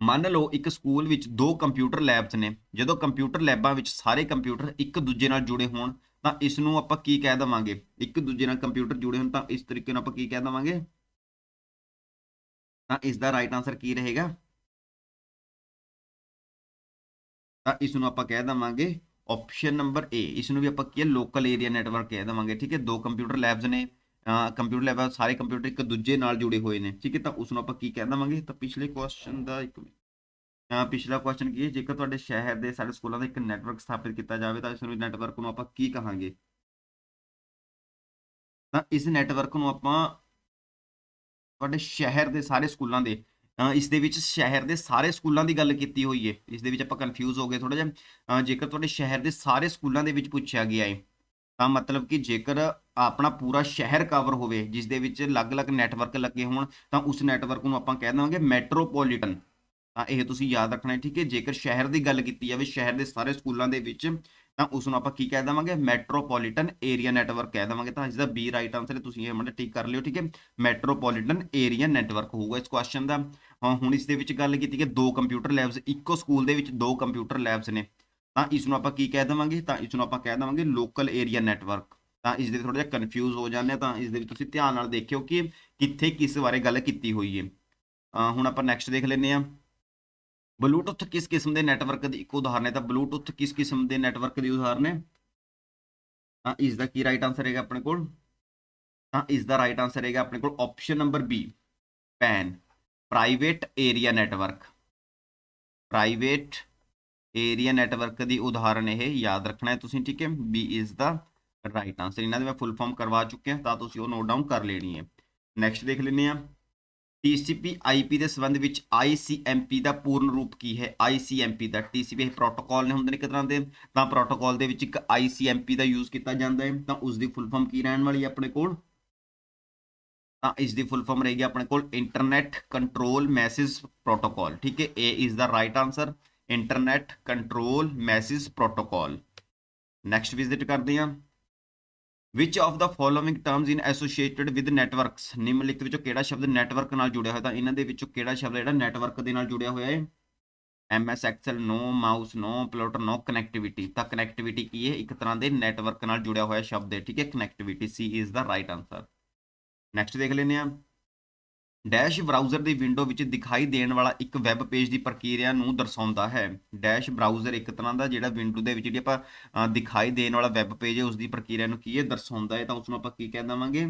ਮੰਨ ਲਓ ਇੱਕ ਸਕੂਲ ਵਿੱਚ ਦੋ ਕੰਪਿਊਟਰ ਲੈਬਸ ਨੇ। ਜਦੋਂ ਕੰਪਿਊਟਰ ਲੈਬਾਂ ਵਿੱਚ ਸਾਰੇ ਕੰਪਿਊਟਰ ਇੱਕ ਦੂਜੇ ਨਾਲ ਜੁੜੇ ਹੋਣ, ਤਾਂ ਇਸ ਨੂੰ ਆਪਾਂ ਕੀ ਕਹਿ ਦਵਾਂਗੇ? ਇੱਕ ਦੂਜੇ ਨਾਲ ਕੰਪਿਊਟਰ ਜੁੜੇ ਹੋਣ, ਤਾਂ ਇਸ ਤਰੀਕੇ ਨਾਲ ਆਪਾਂ ਕੀ ਕਹਿ ਦਵਾਂਗੇ? ਤਾਂ ਇਸ ਦਾ ਰਾਈਟ ਆਨਸਰ ਕੀ ਰਹੇਗਾ? ਤਾਂ ਇਸ ਨੂੰ ਆਪਾਂ ਕਹਿ ਦਵਾਂਗੇ ਆਪਸ਼ਨ ਨੰਬਰ ਏ ਇਸ ਨੂੰ ਵੀ ਆਪਾਂ ਕੀ ਹੈ? ਲੋਕਲ ਏਰੀਆ ਨੈਟਵਰਕ ਕਹਿ ਦਵਾਂਗੇ, ਠੀਕ ਹੈ? ਦੋ ਕੰਪਿਊਟਰ ਲੈਬਸ ਨੇ। ਕੰਪਿਊਟਰ ਲੈਬ ਸਾਰੇ ਕੰਪਿਊਟਰ ਇੱਕ ਦੂਜੇ ਨਾਲ ਜੁੜੇ ਹੋਏ ਨੇ। ਠੀਕ ਹੈ, ਤਾਂ ਉਸ ਨੂੰ ਆਪਾਂ ਕੀ ਕਹਿ ਦਵਾਂਗੇ? ਤਾਂ ਪਿਛਲੇ ਕੁਐਸਚਨ ਦਾ ਇੱਕ ਪਿਛਲਾ ਕੁਐਸਚਨ ਕੀ ਹੈ? ਜੇਕਰ ਤੁਹਾਡੇ ਸ਼ਹਿਰ ਦੇ ਸਾਡੇ ਸਕੂਲਾਂ ਦਾ ਇੱਕ ਨੈਟਵਰਕ ਸਥਾਪਿਤ ਕੀਤਾ ਜਾਵੇ, ਤਾਂ ਇਸ ਨੂੰ ਨੈਟਵਰਕ ਨੂੰ ਆਪਾਂ ਕੀ ਕਹਾਂਗੇ? ਤਾਂ ਇਸ ਨੈਟਵਰਕ ਨੂੰ ਆਪਾਂ ਤੁਹਾਡੇ ਸ਼ਹਿਰ ਦੇ ਸਾਰੇ ਸਕੂਲਾਂ ਦੇ ਇਸ ਦੇ ਵਿੱਚ ਸ਼ਹਿਰ ਦੇ ਸਾਰੇ ਸਕੂਲਾਂ ਦੀ ਗੱਲ ਕੀਤੀ ਹੋਈ ਹੈ। ਇਸ ਦੇ ਵਿੱਚ ਆਪਾਂ ਕਨਫਿਊਜ਼ ਹੋ ਗਏ ਥੋੜਾ ਜਿਹਾ। ਜੇਕਰ ਤੁਹਾਡੇ ਸ਼ਹਿਰ ਦੇ ਸਾਰੇ ਸਕੂਲਾਂ ਦੇ ਵਿੱਚ ਪੁੱਛਿਆ ਗਿਆ ਹੈ ਤਾਂ ਮਤਲਬ ਕਿ ਜੇਕਰ ਆਪਣਾ ਪੂਰਾ ਸ਼ਹਿਰ ਕਵਰ ਹੋਵੇ, ਜਿਸ ਦੇ ਵਿੱਚ ਅਲੱਗ-ਅਲੱਗ ਨੈਟਵਰਕ ਲੱਗੇ ਹੋਣ, ਤਾਂ ਉਸ ਨੈਟਵਰਕ ਨੂੰ ਆਪਾਂ ਕਹਿ ਦੇਵਾਂਗੇ ਮੈਟਰੋਪੋਲੀਟਨ ਤਾਂ ਇਹ ਤੁਸੀਂ ਯਾਦ ਰੱਖਣਾ ਹੈ, ਠੀਕ ਹੈ? ਜੇਕਰ ਸ਼ਹਿਰ ਦੀ ਗੱਲ ਕੀਤੀ ਜਾਵੇ, ਸ਼ਹਿਰ ਦੇ ਸਾਰੇ ਸਕੂਲਾਂ ਦੇ ਵਿੱਚ, ਤਾਂ ਉਸ ਨੂੰ ਆਪਾਂ ਕੀ ਕਹਿ ਦੇਵਾਂਗੇ? ਮੈਟਰੋਪੋਲੀਟਨ ਏਰੀਆ ਨੈਟਵਰਕ ਕਹਿ ਦੇਵਾਂਗੇ। ਤਾਂ ਇਸ ਦਾ ਬੀ ਰਾਈਟ ਆਨਸਰ ਹੈ ਤੁਸੀਂ ਇਹ ਮਤਲਬ ਟਿਕ ਕਰ ਲਿਓ, ਠੀਕ ਹੈ? ਮੈਟਰੋਪੋਲੀਟਨ ਏਰੀਆ ਨੈਟਵਰਕ ਹੋਊਗਾ ਇਸ ਕੁਐਸਚਨ ਦਾ। ਹਾਂ, ਹੁਣ ਇਸ ਦੇ ਵਿੱਚ ਗੱਲ ਕੀਤੀ ਕਿ ਦੋ ਕੰਪਿਊਟਰ ਲੈਬਸ ਇੱਕੋ ਸਕੂਲ ਦੇ ਵਿੱਚ ਦੋ ਕੰਪਿਊਟਰ ਲੈਬਸ ਨੇ। ਤਾਂ ਇਸ ਨੂੰ ਆਪਾਂ ਕੀ ਕਹਿ ਦੇਵਾਂਗੇ? ਤਾਂ ਇਸ ਨੂੰ ਆਪਾਂ ਕਹਿ ਦੇਵਾਂਗੇ ਲੋਕਲ ਏਰੀਆ ਨੈਟਵਰਕ ਤਾਂ ਇਸ ਦੇ ਥੋੜਾ ਜਿਹਾ ਕਨਫਿਊਜ਼ ਹੋ ਜਾਂਦੇ ਆ ਤਾਂ ਇਸ ਦੇ ਵਿੱਚ ਤੁਸੀਂ ਧਿਆਨ ਨਾਲ ਦੇਖਿਓ ਕਿ ਕਿੱਥੇ ਕਿਸ ਬਾਰੇ ਗੱਲ ਕੀਤੀ ਹੋਈ ਹੈ। ਹੁਣ ਆਪਾਂ ਨੈਕਸਟ ਦੇਖ ਲੈਂਦੇ ਆ ਬਲੂਟੁੱਥ ਕਿਸ ਕਿਸਮ ਦੇ ਨੈਟਵਰਕ ਦੀ ਇੱਕ ਉਦਾਹਰਨ ਹੈ, ਤਾਂ ਬਲੂਟੁੱਥ ਕਿਸ ਕਿਸਮ ਦੇ ਨੈਟਵਰਕ ਦੀ ਉਦਾਹਰਨ ਹੈ? ਤਾਂ ਇਸ ਦਾ ਕੀ ਰਾਈਟ ਆਨਸਰ ਹੈਗਾ ਆਪਣੇ ਕੋਲ? ਤਾਂ ਇਸ ਦਾ ਰਾਈਟ ਆਨਸਰ ਹੈਗਾ ਆਪਣੇ ਕੋਲ option number B PAN private area network private area network ਦੀ ਉਦਾਹਰਨ ਇਹ ਯਾਦ ਰੱਖਣਾ ਹੈ ਤੁਸੀਂ, ਠੀਕ ਹੈ? B is the right answer ਇਹਨਾਂ ਦੇ ਮੈਂ ਫੁੱਲ ਫਾਰਮ ਕਰਵਾ ਚੁੱਕਿਆ ਤਾਂ ਤੁਸੀਂ ਉਹ ਨੋਟ ਡਾਊਨ ਕਰ ਲੈਣੀ ਹੈ। ਨੈਕਸਟ ਦੇਖ ਲੈਂਦੇ ਆ TCP IP ਦੇ ਸੰਬੰਧ ਵਿੱਚ ICMP ਦਾ ਪੂਰਨ ਰੂਪ ਕੀ ਹੈ? ICMP ਦਾ TCP ਇਹ ਪ੍ਰੋਟੋਕਾਲ ਨੇ ਹੁੰਦੇ ਨੇ ਇੱਕ ਤਰ੍ਹਾਂ ਦੇ। ਤਾਂ ਪ੍ਰੋਟੋਕਾਲ ਦੇ ਵਿੱਚ ਇੱਕ ICMP ਦਾ ਯੂਜ਼ ਕੀਤਾ ਜਾਂਦਾ ਹੈ। ਤਾਂ ਉਸ ਦੀ ਫੁੱਲ ਫਾਰਮ ਕੀ ਰਹਿਣ ਵਾਲੀ ਹੈ ਆਪਣੇ ਕੋਲ? ਤਾਂ ਇਸ ਦੀ ਫੁੱਲ ਫਾਰਮ ਰਹੇਗੀ ਆਪਣੇ ਕੋਲ ਇੰਟਰਨੈਟ ਕੰਟਰੋਲ ਮੈਸੇਜ ਪ੍ਰੋਟੋਕਾਲ ਠੀਕ ਹੈ? A is the right answer internet control message protocol. Next visit ਕਰਦੇ ਹਾਂ। Which of the following terms in associated with networks? ਨਿਮਨਲਿਖਤ ਵਿੱਚੋਂ ਕਿਹੜਾ ਸ਼ਬਦ ਨੈਟਵਰਕ ਨਾਲ ਜੁੜਿਆ ਹੋਇਆ ਤਾਂ ਇਹਨਾਂ ਦੇ ਵਿੱਚੋਂ ਕਿਹੜਾ ਸ਼ਬਦ ਜਿਹੜਾ ਨੈਟਵਰਕ ਦੇ ਨਾਲ ਜੁੜਿਆ ਹੋਇਆ ਹੈ? M S Excel no mouse no plotter no connectivity ਤਾਂ ਕਨੈਕਟੀਵਿਟੀ ਕੀ ਹੈ? ਇੱਕ ਤਰ੍ਹਾਂ ਦੇ ਨੈਟਵਰਕ ਨਾਲ ਜੁੜਿਆ ਹੋਇਆ ਸ਼ਬਦ ਹੈ, ਠੀਕ ਹੈ? Connectivity C is the right answer next ਦੇਖ ਲੈਂਦੇ ਆ ਡੈਸ਼ ਬਰਾਊਜ਼ਰ ਦੀ ਵਿੰਡੋ ਵਿੱਚ ਦਿਖਾਈ ਦੇਣ ਵਾਲਾ ਇੱਕ ਵੈਬ ਪੇਜ ਦੀ ਪ੍ਰਕਿਰਿਆ ਨੂੰ ਦਰਸਾਉਂਦਾ ਹੈ। ਡੈਸ਼ ਬਰਾਊਜ਼ਰ ਇੱਕ ਤਰ੍ਹਾਂ ਦਾ ਜਿਹੜਾ ਵਿੰਡੋ ਦੇ ਵਿੱਚ ਜਿਹੜੀ ਆਪਾਂ ਦਿਖਾਈ ਦੇਣ ਵਾਲਾ ਵੈਬ ਪੇਜ ਹੈ ਉਸ ਦੀ ਪ੍ਰਕਿਰਿਆ ਨੂੰ ਕੀ ਹੈ, ਦਰਸਾਉਂਦਾ ਹੈ। ਤਾਂ ਉਸ ਨੂੰ ਆਪਾਂ ਕੀ ਕਹਿ ਦੇਵਾਂਗੇ?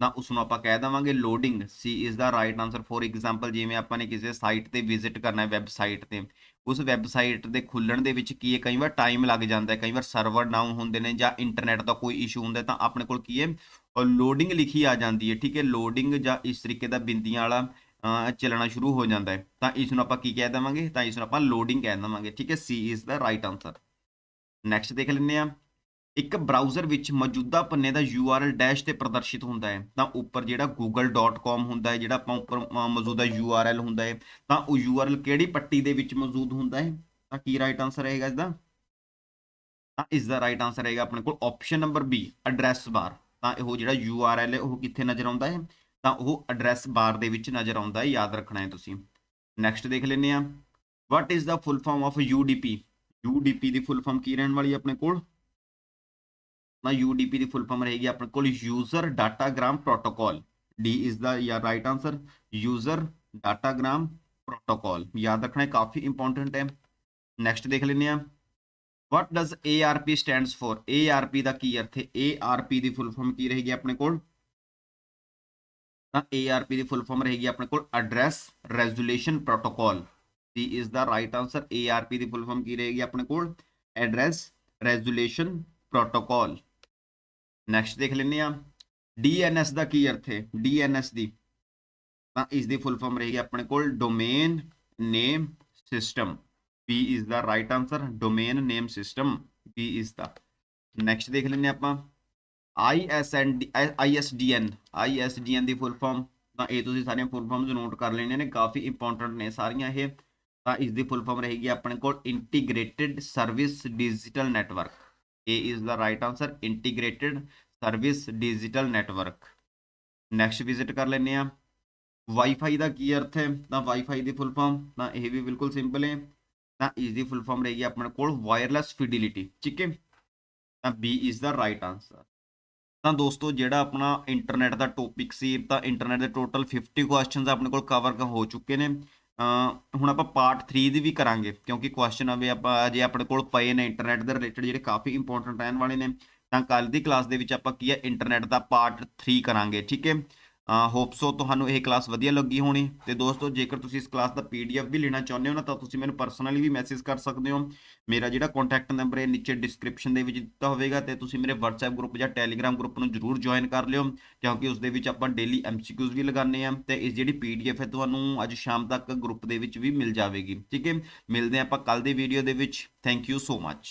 ਤਾਂ ਉਸ ਨੂੰ ਆਪਾਂ ਕਹਿ ਦੇਵਾਂਗੇ loading C is the right answer for example ਜਿਵੇਂ ਆਪਾਂ ਨੇ ਕਿਸੇ ਸਾਈਟ ਤੇ ਵਿਜ਼ਿਟ ਕਰਨਾ ਹੈ ਵੈਬਸਾਈਟ ਤੇ। ਉਸ ਵੈਬਸਾਈਟ ਦੇ ਖੁੱਲਣ ਦੇ ਵਿੱਚ ਕੀ ਹੈ? ਕਈ ਵਾਰ ਟਾਈਮ ਲੱਗ ਜਾਂਦਾ ਹੈ, ਕਈ ਵਾਰ ਸਰਵਰ ਡਾਊਨ ਹੁੰਦੇ ਨੇ ਜਾਂ ਇੰਟਰਨੈਟ ਦਾ ਕੋਈ ਇਸ਼ੂ ਹੁੰਦਾ ਤਾਂ ਆਪਣੇ ਕੋਲ ਕੀ ਹੈ? ਲੋਡਿੰਗ ਲਿਖੀ ਆ ਜਾਂਦੀ ਹੈ ਠੀਕ ਹੈ? ਲੋਡਿੰਗ ਜਾਂ ਇਸ ਤਰੀਕੇ ਦਾ ਬਿੰਦੀਆਂ ਵਾਲਾ ਚੱਲਣਾ ਸ਼ੁਰੂ ਹੋ ਜਾਂਦਾ ਹੈ। ਤਾਂ ਇਸ ਨੂੰ ਆਪਾਂ ਕੀ ਕਹਿ ਦੇਵਾਂਗੇ? ਤਾਂ ਇਸ ਨੂੰ ਆਪਾਂ ਲੋਡਿੰਗ ਕਹਿ ਦੇਵਾਂਗੇ ਠੀਕ ਹੈ? C is the right answer next ਦੇਖ ਲੈਂਦੇ ਆ ਇੱਕ ਬਰਾਊਜ਼ਰ ਵਿੱਚ ਮੌਜੂਦਾ ਪੰਨੇ ਦਾ URL ਡੈਸ਼ ਤੇ ਪ੍ਰਦਰਸ਼ਿਤ ਹੁੰਦਾ ਹੈ। ਤਾਂ ਉੱਪਰ ਜਿਹੜਾ google.com ਹੁੰਦਾ ਹੈ ਜਿਹੜਾ ਆਪਾਂ ਉੱਪਰ ਅ, ਮੌਜੂਦਾ URL ਹੁੰਦਾ ਹੈ ਤਾਂ ਉਹ URL ਕਿਹੜੀ ਪੱਟੀ ਦੇ ਵਿੱਚ ਮੌਜੂਦ ਹੁੰਦਾ ਹੈ? ਤਾਂ ਕੀ ਰਾਈਟ ਆਨਸਰ ਰਹੇਗਾ ਇਸ ਦਾ ਤਾਂ ਇਸ ਦਾ ਰਾਈਟ ਆਨਸਰ ਰਹੇਗਾ ਆਪਣੇ ਕੋਲ option number B address bar ਤਾਂ ਉਹ ਜਿਹੜਾ URL ਹੈ, ਉਹ ਕਿੱਥੇ ਨਜ਼ਰ ਆਉਂਦਾ ਹੈ? ਤਾਂ ਉਹ ਐਡਰੈਸ ਬਾਰ ਦੇ ਵਿੱਚ ਨਜ਼ਰ ਆਉਂਦਾ ਹੈ, ਯਾਦ ਰੱਖਣਾ ਹੈ ਤੁਸੀਂ। ਨੈਕਸਟ ਦੇਖ ਲੈਂਦੇ ਆ what is the full form of UDP UDP ਦੀ ਫੁੱਲ ਫਾਰਮ ਕੀ ਰਹਿਣ ਵਾਲੀ ਆਪਣੇ ਕੋਲ? ਤਾਂ UDP ਦੀ ਫੁੱਲ ਫਾਰਮ ਰਹੇਗੀ ਆਪਣੇ ਕੋਲ user datagram protocol D is the ਯਾ right answer user datagram protocol ਯਾਦ ਰੱਖਣਾ ਕਾਫੀ ਇੰਪੋਰਟੈਂਟ ਹੈ। ਨੈਕਸਟ ਦੇਖ ਲੈਂਦੇ ਆ what does ARP stands for ARP ਦਾ ਕੀ ਅਰਥ ਹੈ? ARP ਦੀ ਫੁੱਲ ਫਾਰਮ ਕੀ ਰਹੇਗੀ ਆਪਣੇ ਕੋਲ? ਤਾਂ ARP ਦੀ ਫੁੱਲ ਫਾਰਮ ਰਹੇਗੀ ਆਪਣੇ ਕੋਲ address resolution protocol C is the right answer ARP ਦੀ ਫੁੱਲ ਫਾਰਮ ਕੀ ਰਹੇਗੀ ਆਪਣੇ ਕੋਲ? ਐਡਰੈਸ ਰੈਜ਼ੋਲੂਸ਼ਨ ਪ੍ਰੋਟੋਕਾਲ ਨੈਕਸਟ ਦੇਖ ਲੈਂਦੇ ਆ DNS ਦਾ ਕੀ ਅਰਥ ਹੈ? DNS ਦੀ। ਤਾਂ ਇਸ ਦੀ ਫੁੱਲ ਫਾਰਮ ਰਹੇਗੀ ਆਪਣੇ ਕੋਲ domain name system B is the right answer, domain name system, B is the. Next ਦੇਖ ਲੈਂਦੇ ਆਪਾਂ। ISN ISDN ISDN ਦੀ ਫੁੱਲ ਫਾਰਮ ਤਾਂ ਇਹ ਤੁਸੀਂ ਸਾਰੀਆਂ ਫੁੱਲ ਫਾਰਮਸ ਨੋਟ ਕਰ ਲੈਣੀਆਂ ਨੇ, ਕਾਫੀ ਇੰਪੋਰਟੈਂਟ ਨੇ ਸਾਰੀਆਂ ਇਹ। ਤਾਂ ਇਸ ਦੀ ਫੁੱਲ ਫਾਰਮ ਰਹੇਗੀ ਆਪਣੇ ਕੋਲ integrated service digital network A is the right answer integrated service digital network next visit ਕਰ ਲੈਂਦੇ ਆ ਵਾਈਫਾਈ ਦਾ ਕੀ ਅਰਥ ਹੈ? ਤਾਂ ਵਾਈਫਾਈ ਦੀ ਫੁੱਲ ਫਾਰਮ ਤਾਂ ਇਹ ਵੀ ਬਿਲਕੁਲ ਸਿੰਪਲ ਹੈ। ਤਾਂ ਇਸ ਦੀ ਫੁੱਲ ਫਾਰਮ ਰਹੇਗੀ ਆਪਣੇ ਕੋਲ ਵਾਇਰਲੈਸ ਫਿਡਿਲਿਟੀ ਠੀਕ ਹੈ? ਤਾਂ B is the right answer ਤਾਂ ਦੋਸਤੋ, ਜਿਹੜਾ ਆਪਣਾ ਇੰਟਰਨੈਟ ਦਾ ਟੌਪਿਕ ਸੀ, ਤਾਂ ਇੰਟਰਨੈਟ ਦੇ ਟੋਟਲ 50 ਕੁਐਸਚਨਸ ਆਪਣੇ ਕੋਲ ਕਵਰ ਹੋ ਚੁੱਕੇ ਨੇ। ਹੁਣ ਆਪਾਂ ਪਾਰਟ 3 ਦੀ ਵੀ ਕਰਾਂਗੇ, ਕਿਉਂਕਿ ਕੁਐਸਚਨ ਅਵੇ ਆਪਾਂ ਜੇ ਆਪਣੇ ਕੋਲ ਪਏ ਨੇ ਇੰਟਰਨੈਟ ਦੇ ਰਿਲੇਟਡ ਜਿਹੜੇ ਕਾਫੀ ਇੰਪੋਰਟੈਂਟ ਰਹਿਣ ਵਾਲੇ ਨੇ। ਤਾਂ ਕੱਲ ਦੀ ਕਲਾਸ ਦੇ ਵਿੱਚ ਆਪਾਂ ਕੀ ਹੈ ਇੰਟਰਨੈਟ ਦਾ ਪਾਰਟ 3 ਕਰਾਂਗੇ, ਠੀਕ ਹੈ? ਹੋਪ ਸੋ ਤੁਹਾਨੂੰ ਇਹ ਕਲਾਸ ਵਧੀਆ ਲੱਗੀ ਹੋਣੀ। ਤੇ ਦੋਸਤੋ, ਜੇਕਰ ਤੁਸੀਂ ਇਸ ਕਲਾਸ ਦਾ ਪੀਡੀਐਫ ਵੀ ਲੈਣਾ ਚਾਹੁੰਦੇ ਹੋ ਨਾ, ਤਾਂ ਤੁਸੀਂ ਮੈਨੂੰ ਪਰਸਨਲੀ ਵੀ ਮੈਸੇਜ ਕਰ ਸਕਦੇ ਹੋ। ਮੇਰਾ ਜਿਹੜਾ ਕੰਟੈਕਟ ਨੰਬਰ ਹੈ, ਨੀਚੇ ਡਿਸਕ੍ਰਿਪਸ਼ਨ ਦੇ ਵਿੱਚ ਦਿੱਤਾ ਹੋਵੇਗਾ ਤੇ ਤੁਸੀਂ ਮੇਰੇ WhatsApp ਗਰੁੱਪ ਜਾਂ Telegram ਗਰੁੱਪ ਨੂੰ ਜਰੂਰ ਜੁਆਇਨ ਕਰ ਲਿਓ, ਕਿਉਂਕਿ ਉਸ ਦੇ ਵਿੱਚ ਆਪਾਂ ਡੇਲੀ ਐਮਸੀਕਿਊਜ਼ ਵੀ ਲਗਾਉਂਦੇ ਆ ਤੇ ਇਸ ਜਿਹੜੀ ਪੀਡੀਐਫ ਹੈ, ਤੁਹਾਨੂੰ ਅੱਜ ਸ਼ਾਮ ਤੱਕ ਗਰੁੱਪ ਦੇ ਵਿੱਚ ਵੀ ਮਿਲ ਜਾਵੇਗੀ। ਠੀਕ ਹੈ? ਮਿਲਦੇ ਹਾਂ ਆਪਾਂ ਕੱਲ ਦੀ ਵੀਡੀਓ ਦੇ ਵਿੱਚ। Thank you so much